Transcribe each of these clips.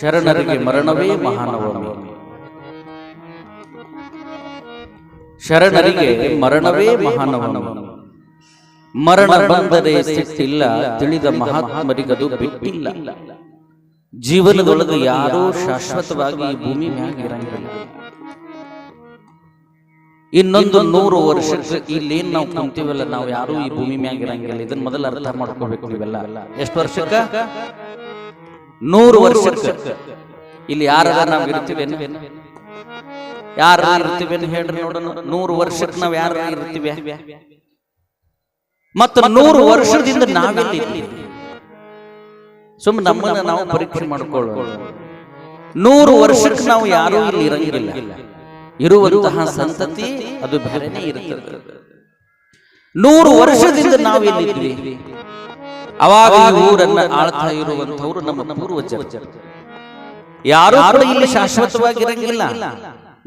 ಶರಣರಿಗೆ ಮರಣವೇ ಮಹಾನವಮಿ. ಶರಣರಿಗೆ ಮರಣವೇ ಮಹಾನವಮಿ. ಮರಣ ಬಂದರೆ ಸಿಟ್ಟಿಲ್ಲ ತಿಳಿದ ಮಹಾತ್ಮರಿಗದು ಬಿಟ್ಟಿಲ್ಲ. ಜೀವನದೊಳಗೆ ಯಾರೂ ಶಾಶ್ವತವಾಗಿ ಈ ಭೂಮಿ ಮ್ಯಾಗ ಇರಂಗಿಲ್ಲ. ಇನ್ನೊಂದು ನೂರು ವರ್ಷಕ್ಕೆ ಇಲ್ಲೇನ್ ನಾವು ಕುಂತೀವಲ್ಲ ನಾವು ಯಾರು ಈ ಭೂಮಿ ಮ್ಯಾಗ ಇರಂಗಿಲ್ಲ. ಇದನ್ನ ಮೊದಲು ಅರ್ಥ ಮಾಡ್ಕೋಬೇಕು ನೀವೆಲ್ಲ. ಎಷ್ಟು ವರ್ಷಕ್ಕ? ನೂರು ವರ್ಷಕ್ಕೆ ಇಲ್ಲಿ ಯಾರ ನಾವು ಇರ್ತೀವಿ ಯಾರ ಇರ್ತೀವಿ ಹೇಳ್ರಿ ನೋಡೋಣ. ನೂರು ವರ್ಷಕ್ಕೆ ನಾವು ಯಾರ ಇರ್ತೀವಿ? ಮತ್ತು ನೂರು ವರ್ಷದಿಂದ ನಾವೆಲ್ಲಿ ಸುಮ್ ನಮ್ಮನ್ನ ನಾವು ಪರೀಕ್ಷೆ ಮಾಡ್ಕೊಳ್ಳೋಣ. ನೂರು ವರ್ಷಕ್ಕೆ ನಾವು ಯಾರೂ ಇಲ್ಲಿ ಇರಂಗಿಲ್ಲ. ಇರುವಂತಹ ಸಂತತಿ ಅದು ಬೇರೆನೇ ಇರುತ್ತದೆ ನೂರು ವರ್ಷದಿಂದ ನಾವು ಎಲ್ಲಿದ್ವಿ ಅವಾಗ ಊರನ್ನ ಆಳ್ತಾ ಇರುವಂತವರು ನಮ್ಮ ಪೂರ್ವಜರು. ಯಾರು ಕೂಡ ಇಲ್ಲಿ ಶಾಶ್ವತವಾಗಿರಂಗಿಲ್ಲ.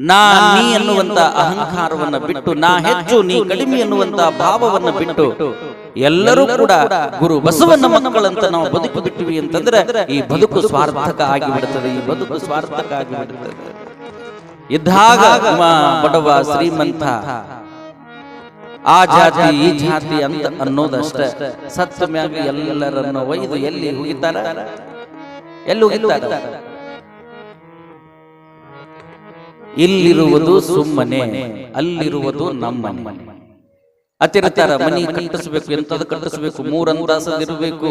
ನಾ ನೀ ಅನ್ನುವಂತ ಅಹಂಕಾರವನ್ನ ಬಿಟ್ಟು ನಾ ಹೆಚ್ಚು ನೀ ಕಡಿಮೆ ಅನ್ನುವಂತ ಭಾವವನ್ನ ಬಿಟ್ಟು ಎಲ್ಲರೂ ಕೂಡ ಗುರು ಬಸವನ ಮಕ್ಕಳಂತ ನಾವು ಬದುಕು ಬಿಟ್ಟಿವಿ ಅಂತಂದ್ರೆ ಈ ಬದುಕು ಸ್ವಾರ್ಥಕ ಆಗಿಬಿಡುತ್ತದೆ ಈ ಬದುಕು ಸ್ವಾರ್ಥಕ ಆಗಿಬಿಡುತ್ತದೆ ಇದ್ದಾಗ ಬಡವ ಶ್ರೀಮಂತ ಆ ಜಾತಿ ಈ ಜಾತಿ ಅಂತ ಅನ್ನೋದಷ್ಟೇ. ಸತ್ತ ಮ್ಯಾಗ ಎಲ್ಲರನ್ನ ಒಯ್ದು ಎಲ್ಲಿ ಹೋಗಿದ್ದಾರ ಎಲ್ಲಿ ಹೋಗಿದ್ದಾರ ಇಲ್ಲಿರುವುದು ಸುಮ್ಮನೆ ಅಲ್ಲಿರುವುದು ನಮ್ಮನೆ. ಅತಿರತಾರ ಮನಿ ಕಟ್ಟಿಸ್ಬೇಕು ಎಂತದ್ದು ಕಟ್ಟಿಸ್ಬೇಕು ಮೂರಂತಾಸದಿರಬೇಕು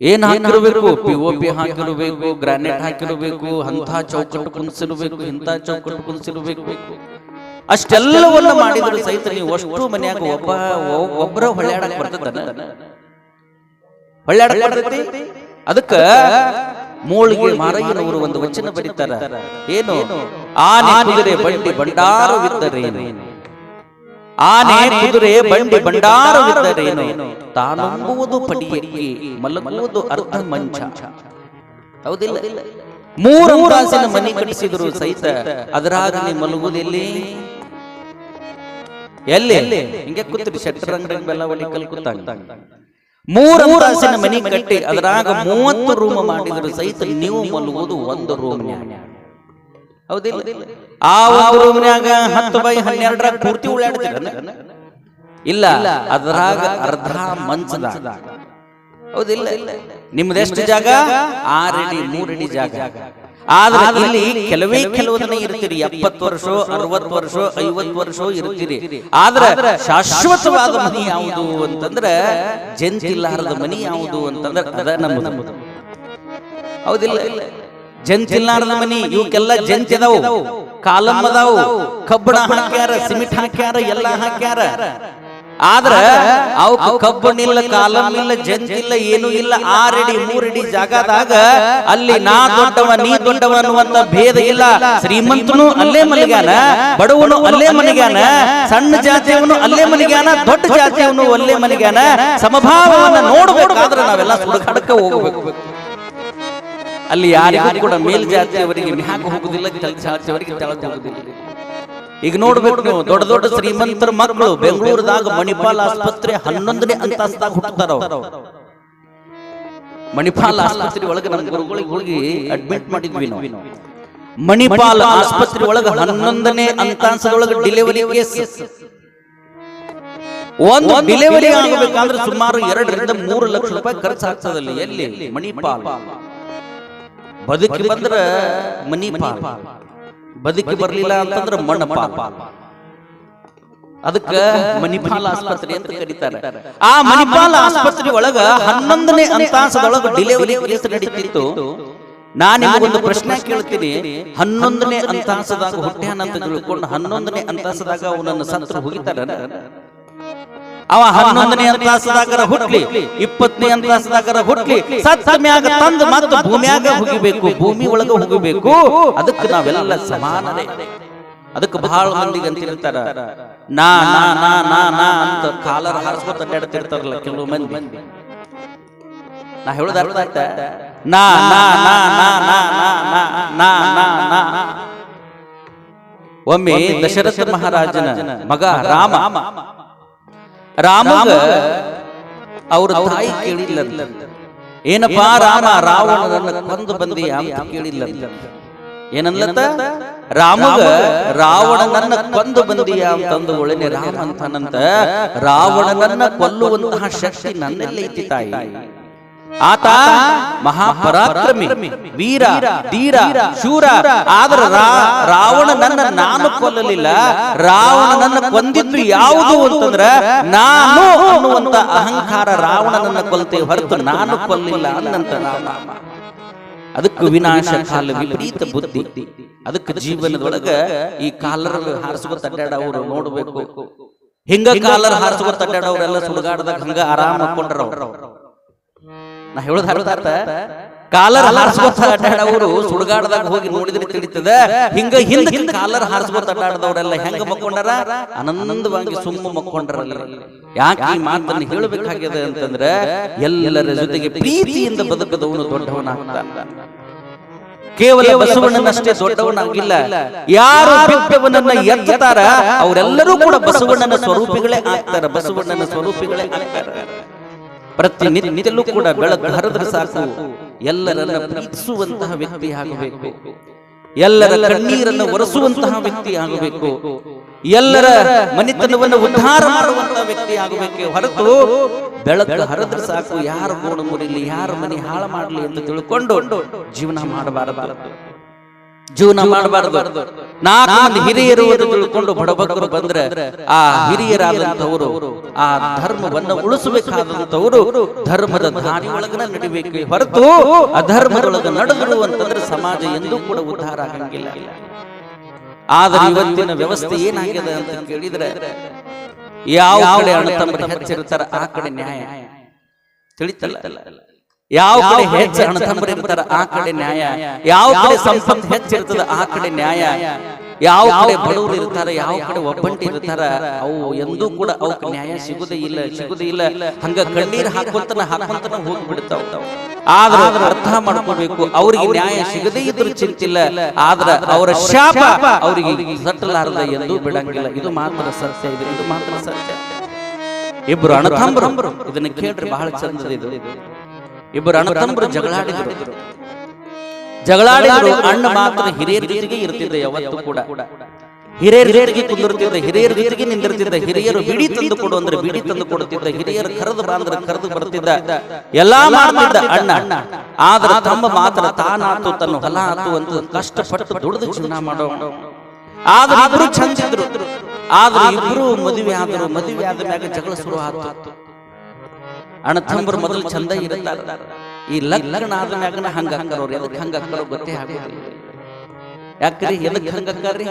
ಏನ್ ಹಾಕಿರಬೇಕು? ಪಿ ಒ ಪಿ ಹಾಕಿರಬೇಕು ಗ್ರಾನೈಟ್ ಹಾಕಿರಬೇಕು ಅಂತ ಚೌಕಟ್ಟು ಕುಣಿಸಿರ್ಬೇಕು ಇಂಥ ಚೌಕಟ್ಟು ಕುಣಿಸಿರ್ಬೇಕು ಅಷ್ಟೆಲ್ಲವನ್ನ ಮಾಡಿದ್ರು ಸಹಿತ ನೀವು ಅಷ್ಟು ಮನ್ಯಾಗ ಒಬ್ಬ ಒಬ್ಬರ ಹೊಳ್ಯಾಡಕ್ ಬರ್ತದ ಹೊಳ್ಯಾಡಕ್ ಬರ್ತೈತಿ ಅದಕ್ಕ ಮೂಳಿಗೆ ಮಾರಯ್ಯನವರು ಒಂದು ವಚನ ಬರೀತಾರ. ಏನು? ಆನೆ ಕುದುರೆ ಬಂಡಿ ಭಂಡಾರವಿದ್ದರೇನು ಆನೆ ಕುದುರೆ ಬಂಡಿ ಭಂಡಾರವಿದ್ದರೇನು ತಾನಂಬುವುದು ಪಡಿಯಲ್ಲಿ ಮಲಗುವುದು ಅರ್ಧ ಮಂಚ. ಹೌದಿಲ್ಲ. ಮೂರು ತಾಸಿನ ಮನೆ ಕಟ್ಟಿಸಿದ್ರು ಸಹಿತ ಅದರಾಗಲಿ ಮಲಗುವುದೆಲ್ಲಿ. ಎಲ್ಲಿ? ಹಿಂಗೆ ಕೂತ್ರಿ ಶೆಟ್ಟರ್ ಅಂಗಡಿ ಬೆಲ್ಲ ಒಲಿ ಕಲ್ ಕೂತಾಗ ಮೂರು ತಾಸಿನ ಮನಿ ಕಟ್ಟಿ ಅದರಾಗ ಮೂವತ್ತು ರೂಮ್ ಮಾಡಿದ್ರು ಸಹಿತ ನೀವು ಮಲಗುವುದು ಒಂದು ರೂಮ್ ಹೌದಿಲ್ಲ? ಆ ಒಂದು ರೂಮ್ನ್ಯಾಗ ಹತ್ತು ಬೈ ಹನ್ನೆರಡರಾಗ ಪೂರ್ತಿ ಉಳ್ಳಾಡ್ತೀರ ಇಲ್ಲ. ಅದರಾಗ ಅರ್ಧ ಮಂಚದ. ಹೌದಿಲ್ಲ. ನಿಮ್ದೆಷ್ಟು ಜಾಗ? ಆರಡಿ ಮೂರಡಿ ಜಾಗ. ಆದ್ರೆ ಇಲ್ಲಿ ಕೆಲವೇ ಕೆಲವದನ್ನ ಇರ್ತೀರಿ ಎಪ್ಪತ್ತು ವರ್ಷ ಅರವತ್ತು ವರ್ಷ ಐವತ್ತು ವರ್ಷ ಇರ್ತೀರಿ. ಆದ್ರೆ ಶಾಶ್ವತವಾದ ಮನಿ ಯಾವುದು ಅಂತಂದ್ರೆ ಜಂತಿಲ್ಲಾರದ ಮನಿ ಯಾವುದು ಅಂತಂದ್ರೆ ಅದ ನಮ್ಮದು ಹೌದಿಲ್ಲ. ಜಂತಿಲ್ಲಾರದ ಮನಿ ಇವಕ್ಕೆಲ್ಲ ಜಂತಿ ಅದಾವು ಕಾಲಮ್ ಅದಾವು ಕಬ್ಬಣ ಹಾಕ್ಯಾರ ಸಿಮೆಂಟ್ ಹಾಕ್ಯಾರ ಎಲ್ಲ ಹಾಕ್ಯಾರ. ಆದ್ರ ಅವಕ್ ಇಲ್ಲ ಜಂತಿಲ್ಲ ಏನು ಇಲ್ಲ. ಆರಡಿ ಮೂರಡಿ ಜಾಗದಾಗ ಅಲ್ಲಿ ನಾ ದೊಡ್ಡವ ನೀ ದೊಡ್ಡವ ಅನ್ನುವಂತ ಭೇದ ಇಲ್ಲ. ಶ್ರೀಮಂತನು ಅಲ್ಲೇ ಮಲಗ್ಯಾನ ಬಡವನು ಅಲ್ಲೇ ಮಲಗ್ಯಾನ ಸಣ್ಣ ಜಾತಿಯವನು ಅಲ್ಲೇ ಮಲಗ್ಯಾನ ದೊಡ್ಡ ಜಾತಿಯವನು ಅಲ್ಲೇ ಮಲಗ್ಯಾನ ಸಮಭಾವವನ್ನ ನೋಡಬೇಕಾದ್ರೆ ನಾವೆಲ್ಲ ಸುಡುಗಾಡಕ್ಕೆ ಹೋಗಬೇಕು. ಅಲ್ಲಿ ಯಾರಿಗೂ ಕೂಡ ಮೇಲ್ ಜಾತಿಯವರಿಗೆ ಮ್ಯಾಗ ಹೋಗುದಿಲ್ಲ ಜಾತಿಯವರಿಗೆ ತೆಳಗ್ ಹೋಗುದಿಲ್ಲ ಈಗ ನೋಡ್ಬೇಕು ನೀವು ದೊಡ್ಡ ದೊಡ್ಡ ಶ್ರೀಮಂತರ ಮಕ್ಕಳು ಬೆಂಗಳೂರದಾಗ ಮಣಿಪಾಲ್ ಆಸ್ಪತ್ರೆ ಹನ್ನೊಂದನೇ ಅಂತಸ್ತಾಗ ಹುಟ್ಟುತ್ತಾರ. ಮಣಿಪಾಲ್ ಆಸ್ಪತ್ರೆ ಒಳಗೆ ನಮ್ಮ ಗುರುಗಳಿಗೆ ಹೋಗಿ ಅಡ್ಮಿಟ್ ಮಾಡಿದ್ವಿ ನಾವು. ಮಣಿಪಾಲ್ ಆಸ್ಪತ್ರೆ ಒಳಗೆ ಹನ್ನೊಂದನೇ ಅಂತಸ್ತದೊಳಗೆ ಡೆಲಿವರಿ ಕೇಸ್ ಒಂದು ಡೆಲಿವರಿ ಆಗಬೇಕಂದ್ರೆ ಸುಮಾರು ಎರಡರಿಂದ ಮೂರು ಲಕ್ಷ ರೂಪಾಯಿ ಖರ್ಚು ಆಗ್ತದಲ್ಲಿ ಎಲ್ಲಿ? ಮಣಿಪಾಲ್. ಬದುಕಿ ಬಂದ್ರ ಮಣಿಪಾಲ್. ಬದುಕಿ ಅಂತಂದ್ರೆ ಮಣ್ಣ ಪಾಪ ಅದಕ್ಕ ಮಣಿಪಾಲ್ ಆಸ್ಪತ್ರೆ ಅಂತ ಕರೀತಾರೆ. ಆ ಮಣಿಪಾಲ್ ಆಸ್ಪತ್ರೆ ಒಳಗ ಹನ್ನೊಂದನೇ ಅಂತಾಸದೊಳಗ ಡೆಲಿವರಿ ಕೇಸ್ ನಡೀತಿತ್ತು. ನಾನು ನಿಮಗೊಂದು ಪ್ರಶ್ನೆ ಕೇಳ್ತೀನಿ. ಹನ್ನೊಂದನೇ ಅಂತಾಸದಾಗ ಹುಟ್ಟ್ಯಾನಂತ ತಿಳ್ಕೊಂಡು ಹನ್ನೊಂದನೇ ಅಂತಾಸದಾಗ ಅವನನ್ನು ಸತ್ರ ಹೋಗಿತಾರ ಅವ ಹನ್ನೊಂದನೇ ಅಂತಾಸದಾಗರ ಹುಟ್ಲಿ ಇಪ್ಪತ್ತನೇ ಅಂತಾಸದಾಗರ ಹುಟ್ಲಿ ಸತ್ತ ಮ್ಯಾಗ ತಂದು ಮತ್ತು ಭೂಮಿಯಾಗ ಹೋಗಿಬೇಕು ಭೂಮಿ ಒಳಗ ಹೋಗಬೇಕು ಅದಕ್ಕೆ ನಾವೆಲ್ಲ ಸಮಾನರೇ ಅದಕ್ಕೆ ಬಹಳ ಮಂದಿಗೆ ಅಂತಿರ್ತಾರ ನಾ ನಾ ನಾ ನಾ ನಾ ಅಂತ ಕಾಲರ್ ಹಾರಿಸ್ಕೊತ ಅಡ್ಡಾಡ್ತಿರ್ತಾರಲ್ಲ ಕೆಲವು ಮಂದಿ ನಾ ಹೇಳೋದು ಅರ್ಥ ಆಯ್ತಾ ನಾ ನಾ ನಾ ನಾ ನಾ ನಾ ನಾ ನಾ ನಾ ನಾ ಒಮ್ಮೆ ದಶರಥ ಮಹಾರಾಜನ ಮಗ ರಾಮ ರಾಮಗ ಅವ್ರ ತಾಯಿ ಕೇಳಿಲ್ಲ ಏನಪ್ಪಾ ರಾಮ ರಾವಣನನ್ನ ಕೊಂದು ಬಂದಿ ಅಂತ ಕೇಳಿಲ್ಲ ಏನನ್ಲತ್ತ ರಾಮಗ ರಾವಣನನ್ನ ಕೊಂದು ಬಂದಿಯ ಅಂತಂದು ಒಳನೆ ರಾಮ ಅಂತಾನಂತ. ರಾವಣನನ್ನ ಕೊಲ್ಲುವಂತಹ ಶಕ್ತಿ ನನ್ನೆಲ್ಲ ಇತ್ತಿ ತಾಯಿ. ಆತ ಮಹಾಪರಾಕ್ರಮಿ ವೀರ ಧೀರ ಶೂರ ಆದ್ರ ರಾವಣ ರಾವಣನನ್ನ ನಾನು ಕೊಲ್ಲಲಿಲ್ಲ ರಾವಣನನ್ನ ಕೊಂದಿದ್ದು ಯಾವುದು ಅಂತಂದ್ರ ನಾನು ಅನ್ನುವಂತ ಅಹಂಕಾರ ರಾವಣನನ್ನ ಕೊಲ್ತೇ ಹೊರತು ನಾನು ಕೊಲ್ಲಿಲ್ಲ ಅನ್ನಂತ ಅದಕ್ಕೆ ವಿನಾಶ ಕಾಲ ವಿಪರೀತ ಬುದ್ಧಿ. ಅದಕ್ಕೆ ಜೀವನದೊಳಗ ಈ ಕಾಲರ ಹಾರಿಸ್ಕೊತ ಅವರು ನೋಡ್ಬೇಕು. ಹಿಂಗ ಕಾಲರ್ ಹಾರಿಸ್ಕೊತ ಅಡ್ಡಾಡವ್ರೆಲ್ಲ ಸುಡುಗಾಡ್ದಾಗ ಹಂಗ ಆರಾಮ ಹಾಕೊಂಡ್ರ ಅವ್ರು ನಾ ಹೇಳೋದ್ ಅರ್ಥ ಕಾಲರ್ ಹಾರಿಸ್ಕೊತ ಅಡ್ಡಾಡವರು ಸುಡುಗಾಡದಾಗ ಹೋಗಿ ನೋಡಿದ್ರೆ ತಿಳಿತದ. ಹಿಂಗ ಹಿಂದ ಕಾಲರ್ ಹಾರಿಸ್ಕೊತ ಅಡ್ಡಾಡದವರೆಲ್ಲ ಹೆಂಗ ಮಕ್ಕೊಂಡಾರ? ಆನಂದವಾಗಿ ಸುಮ್ಮ ಮಕ್ಕೊಂಡ್ರಲ್ಲ. ಯಾಕೆ ಈ ಮಾತನ್ನು ಹೇಳಬೇಕಾಗಿದೆ ಅಂತಂದ್ರ ಎಲ್ಲರ ಜೊತೆಗೆ ಪ್ರೀತಿಯಿಂದ ಬದುಕದವನು ದೊಡ್ಡವನಾಗ್ತಾನ. ಕೇವಲ ಬಸವಣ್ಣನಷ್ಟೇ ದೊಡ್ಡವನಾಗಿಲ್ಲ. ಯಾರು ಬಿದ್ದವನನ್ನ ಎತ್ತುತ್ತಾರ? ಅವರೆಲ್ಲರೂ ಕೂಡ ಬಸವಣ್ಣನ ಸ್ವರೂಪಿಗಳೇ ಆಗ್ತಾರ. ಬಸವಣ್ಣನ ಸ್ವರೂಪಿಗಳೇ ಆಗ್ತಾರ. ಪ್ರತಿನಿತ್ಯಲ್ಲೂ ಕೂಡ ಬೆಳಕು ಹರಿದ್ರೆ ಸಾಕು. ಎಲ್ಲರನ್ನ ಪ್ರೀತಿಸುವಂತಹ ವ್ಯಕ್ತಿ ಆಗಬೇಕು. ಎಲ್ಲರ ಕಣ್ಣೀರನ್ನು ಒರೆಸುವಂತಹ ವ್ಯಕ್ತಿ ಆಗಬೇಕು. ಎಲ್ಲರ ಮನೆತನವನ್ನು ಉದ್ಧಾರ ಮಾಡುವಂತಹ ವ್ಯಕ್ತಿ ಆಗಬೇಕು. ಹೊರತು ಬೆಳಕು ಹರಿದ್ರೆ ಸಾಕು. ಯಾರ ಕೋಣ ಮುರಿಲಿ ಯಾರ ಮನೆ ಹಾಳು ಮಾಡಲಿ ಅಂತ ತಿಳ್ಕೊಂಡು ಜೀವನ ಮಾಡಬಾರದು. ಜೀವನ ಮಾಡಬಾರದು. ನಾಲ್ಕು ಮಂದಿ ಹಿರಿಯರು ತಿಳ್ಕೊಂಡು ಬಡಬಗ್ಗರು ಬಂದ್ರೆ ಆ ಹಿರಿಯರಾದಂತವರು ಆ ಧರ್ಮವನ್ನು ಉಳಿಸಬೇಕಾದಂತವರು ಧರ್ಮದ ದಾರಿ ಒಳಗನ ನಡಿಬೇಕು. ಹೊರತು ಅಧರ್ಮದೊಳಗ ನಡೆದರು ಅಂತಂದ್ರೆ ಸಮಾಜ ಎಂದೂ ಕೂಡ ಉದ್ಧಾರ ಆಗಂಗಿಲ್ಲ. ಆದ್ರೆ ಇವತ್ತಿನ ವ್ಯವಸ್ಥೆ ಏನಾಗಿದೆ ಅಂತ ಕೇಳಿದ್ರೆ ಯಾವ ಕಡೆ ಅಣ್ಣ ಹೆಚ್ಚಿರ್ತಾರ ಆ ಕಡೆ ನ್ಯಾಯ. ತಿಳಿತಲ್ಲ. ಯಾವ ಕಡೆ ಹೆಚ್ಚು ಹಣ ತಮ್ಮರು ಇರ್ತಾರ ಆ ಕಡೆ ನ್ಯಾಯ. ಯಾವ ಕಡೆ ಸಂಪತ್ತು ಹೆಚ್ಚಿರ್ತದ ಆ ಕಡೆ ನ್ಯಾಯ. ಯಾವ ಕಡೆ ಬಡವರು ಇರ್ತಾರ ಯಾವ ಕಡೆ ಒಬ್ಬಂಟಿ ಇರ್ತಾರ ಅವು ಎಂದೂ ಕೂಡ ಅವಕ್ಕೆ ನ್ಯಾಯ ಸಿಗುದೇ ಇಲ್ಲ ಸಿಗುದೇ ಇಲ್ಲ. ಹಂಗ ಕಣ್ಣೀರ್ ಹಾಕೊಂತನ ಹಾಕೊಂತನ ಹೋಗ್ಬಿಡ್ತಾವ. ಆದ್ರ ಅರ್ಥ ಮಾಡ್ಕೋಬೇಕು ಅವ್ರಿಗೆ ನ್ಯಾಯ ಸಿಗದೇ ಇದ್ರು ಚಿಂತಿಲ್ಲ. ಆದ್ರ ಅವರ ಶಾಪ ಅವರಿಗೆ ಸಟ್ಟಲಾರದ ಎಂದು ಬಿಡಂಗಿಲ್ಲ. ಇದು ಮಾತ್ರ ಸತ್ಯ ಇದು ಇದು ಮಾತ್ರ ಸತ್ಯ. ಇಬ್ರು ಅಣ್ಣತಂಬರು ಇದನ್ನ ಕೇಳ್ರಿ ಬಹಳ ಚಂದದ ಇದು ಇಬ್ಬರು ಅಣ್ಣತಮ್ಮರು ಜಗಳಾಡಿದ್ರು. ಜಗಳಾಡಿದ್ರು. ಅಣ್ಣ ಮಾತ್ರ ಹಿರಿಯರ ಜೊತೆಗೆ ಇರ್ತಿದ್ದ ಯಾವತ್ತು ಕೂಡ. ಹಿರಿಯರಿಗೆ ಕುಂದಿರ್ತಿದ್ದ ಹಿರಿಯರ ಜೊತೆಗೆ ನಿಂದಿರ್ತಿದ್ದ ಹಿರಿಯರು ಬಿಡಿ ತಂದು ಕೊಡು ಅಂದ್ರೆ ಬಿಡಿ ತಂದು ಕೊಡುತ್ತಿದ್ದ ಹಿರಿಯರು ಕರೆದು ಬಾಂದ್ರೆ ಕರೆದು ಬರ್ತಿದ್ದ. ಎಲ್ಲಾ ಮಾಡ್ತಿದ್ದ ಅಣ್ಣ. ಆದ್ರೆ ತಮ್ಮ ಮಾತ್ರ ತಾನಾತು ತನ್ನ ಹೊಲ ಆತು ಅಂತ ಕಷ್ಟಪಟ್ಟು ದುಡಿದು ಜೀವನ ಮಾಡೋ ಆದ್ರೆ ಇಬ್ರು ಚಂದಿದ್ರು ಆದ್ರೆ ಇಬ್ಬರು ಮದುವೆ ಆದ್ರು ಮದುವೆ ಆದ ಮ್ಯಾಗ ಜಗಳ ಶುರು ಆತು. ಅಣ್ಣ ತಮ್ಮರು ಮೊದಲು ಚಂದ ಇರುತ್ತಾರ ಈ ಲಗ್ನ ಆದ ಮ್ಯಾಗನ ಹಂಗ ಹಾಕರೋರು ಅದಕ್ಕೆ ಹಂಗ ಹಾಕರೋ ಗೊತ್ತೇ ಆಗೋದಿಲ್ಲ. ಯಾಕ್ರಿ? ಎದಕ್ಕೆ ಹಂಗ ಹಾಕಾರ್ರಿ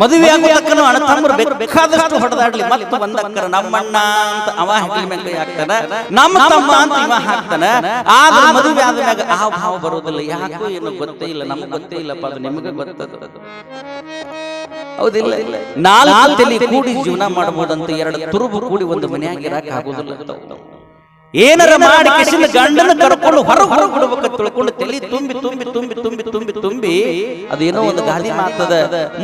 ಮದುವೆ ಆಗೋದಕ್ಕನು ಅಣ್ಣ ತಮ್ಮರು ಬೇಕಾದಷ್ಟು ಹೊಡೆದಾಡ್ಲಿ. ಮತ್ತೆ ಒಂದಕ್ಕರ ನಮ್ಮಣ್ಣ ಅಂತ ಅವ ಹೆಗಲ ಮೇಲೆ ಹಾಕ್ತಾನ ನಮ್ಮ ತಮ್ಮ ಅಂತ ಇವ ಹಾಕ್ತಾನ. ಆದ್ರೆ ಮದುವೆ ಆದ ಮ್ಯಾಗ ಆ ಭಾವ ಬರೋದಿಲ್ಲ. ಯಾಕೋ ಏನು ಗೊತ್ತೇ ಇಲ್ಲ. ನಮ್ಗೆ ಗೊತ್ತೇ ಇಲ್ಲಪ್ಪ ಅದು ನಿಮಗೆ ಗೊತ್ತದ. ಹೌದಿಲ್ಲ. ನಾಲ್ಕು ತಲೆ ಕೂಡಿ ಜೀವನ ಮಾಡಬಹುದಂತ ಎರಡು ತುರುಬು ಕೂಡಿ ಒಂದು ಮನೆಯಾಗಿ ಇರಕ್ ಆಗುದಿಲ್ಲ ಅಂತ. ಏನಾರ ಮಾಡಿ ಕಿಸಿನ ಗಂಡನ ಕರ್ಕೊಂಡು ಹೊರ ಹೊರ ಬಿಡ್ಬೇಕು ತಿಳ್ಕೊಂಡು ತಲೆ ತುಂಬಿ ತುಂಬಿ ತುಂಬಿ ತುಂಬಿ ತುಂಬಿ ತುಂಬಿ ಅದೇನೋ ಒಂದು ಗಾದಿ ಮಾತದ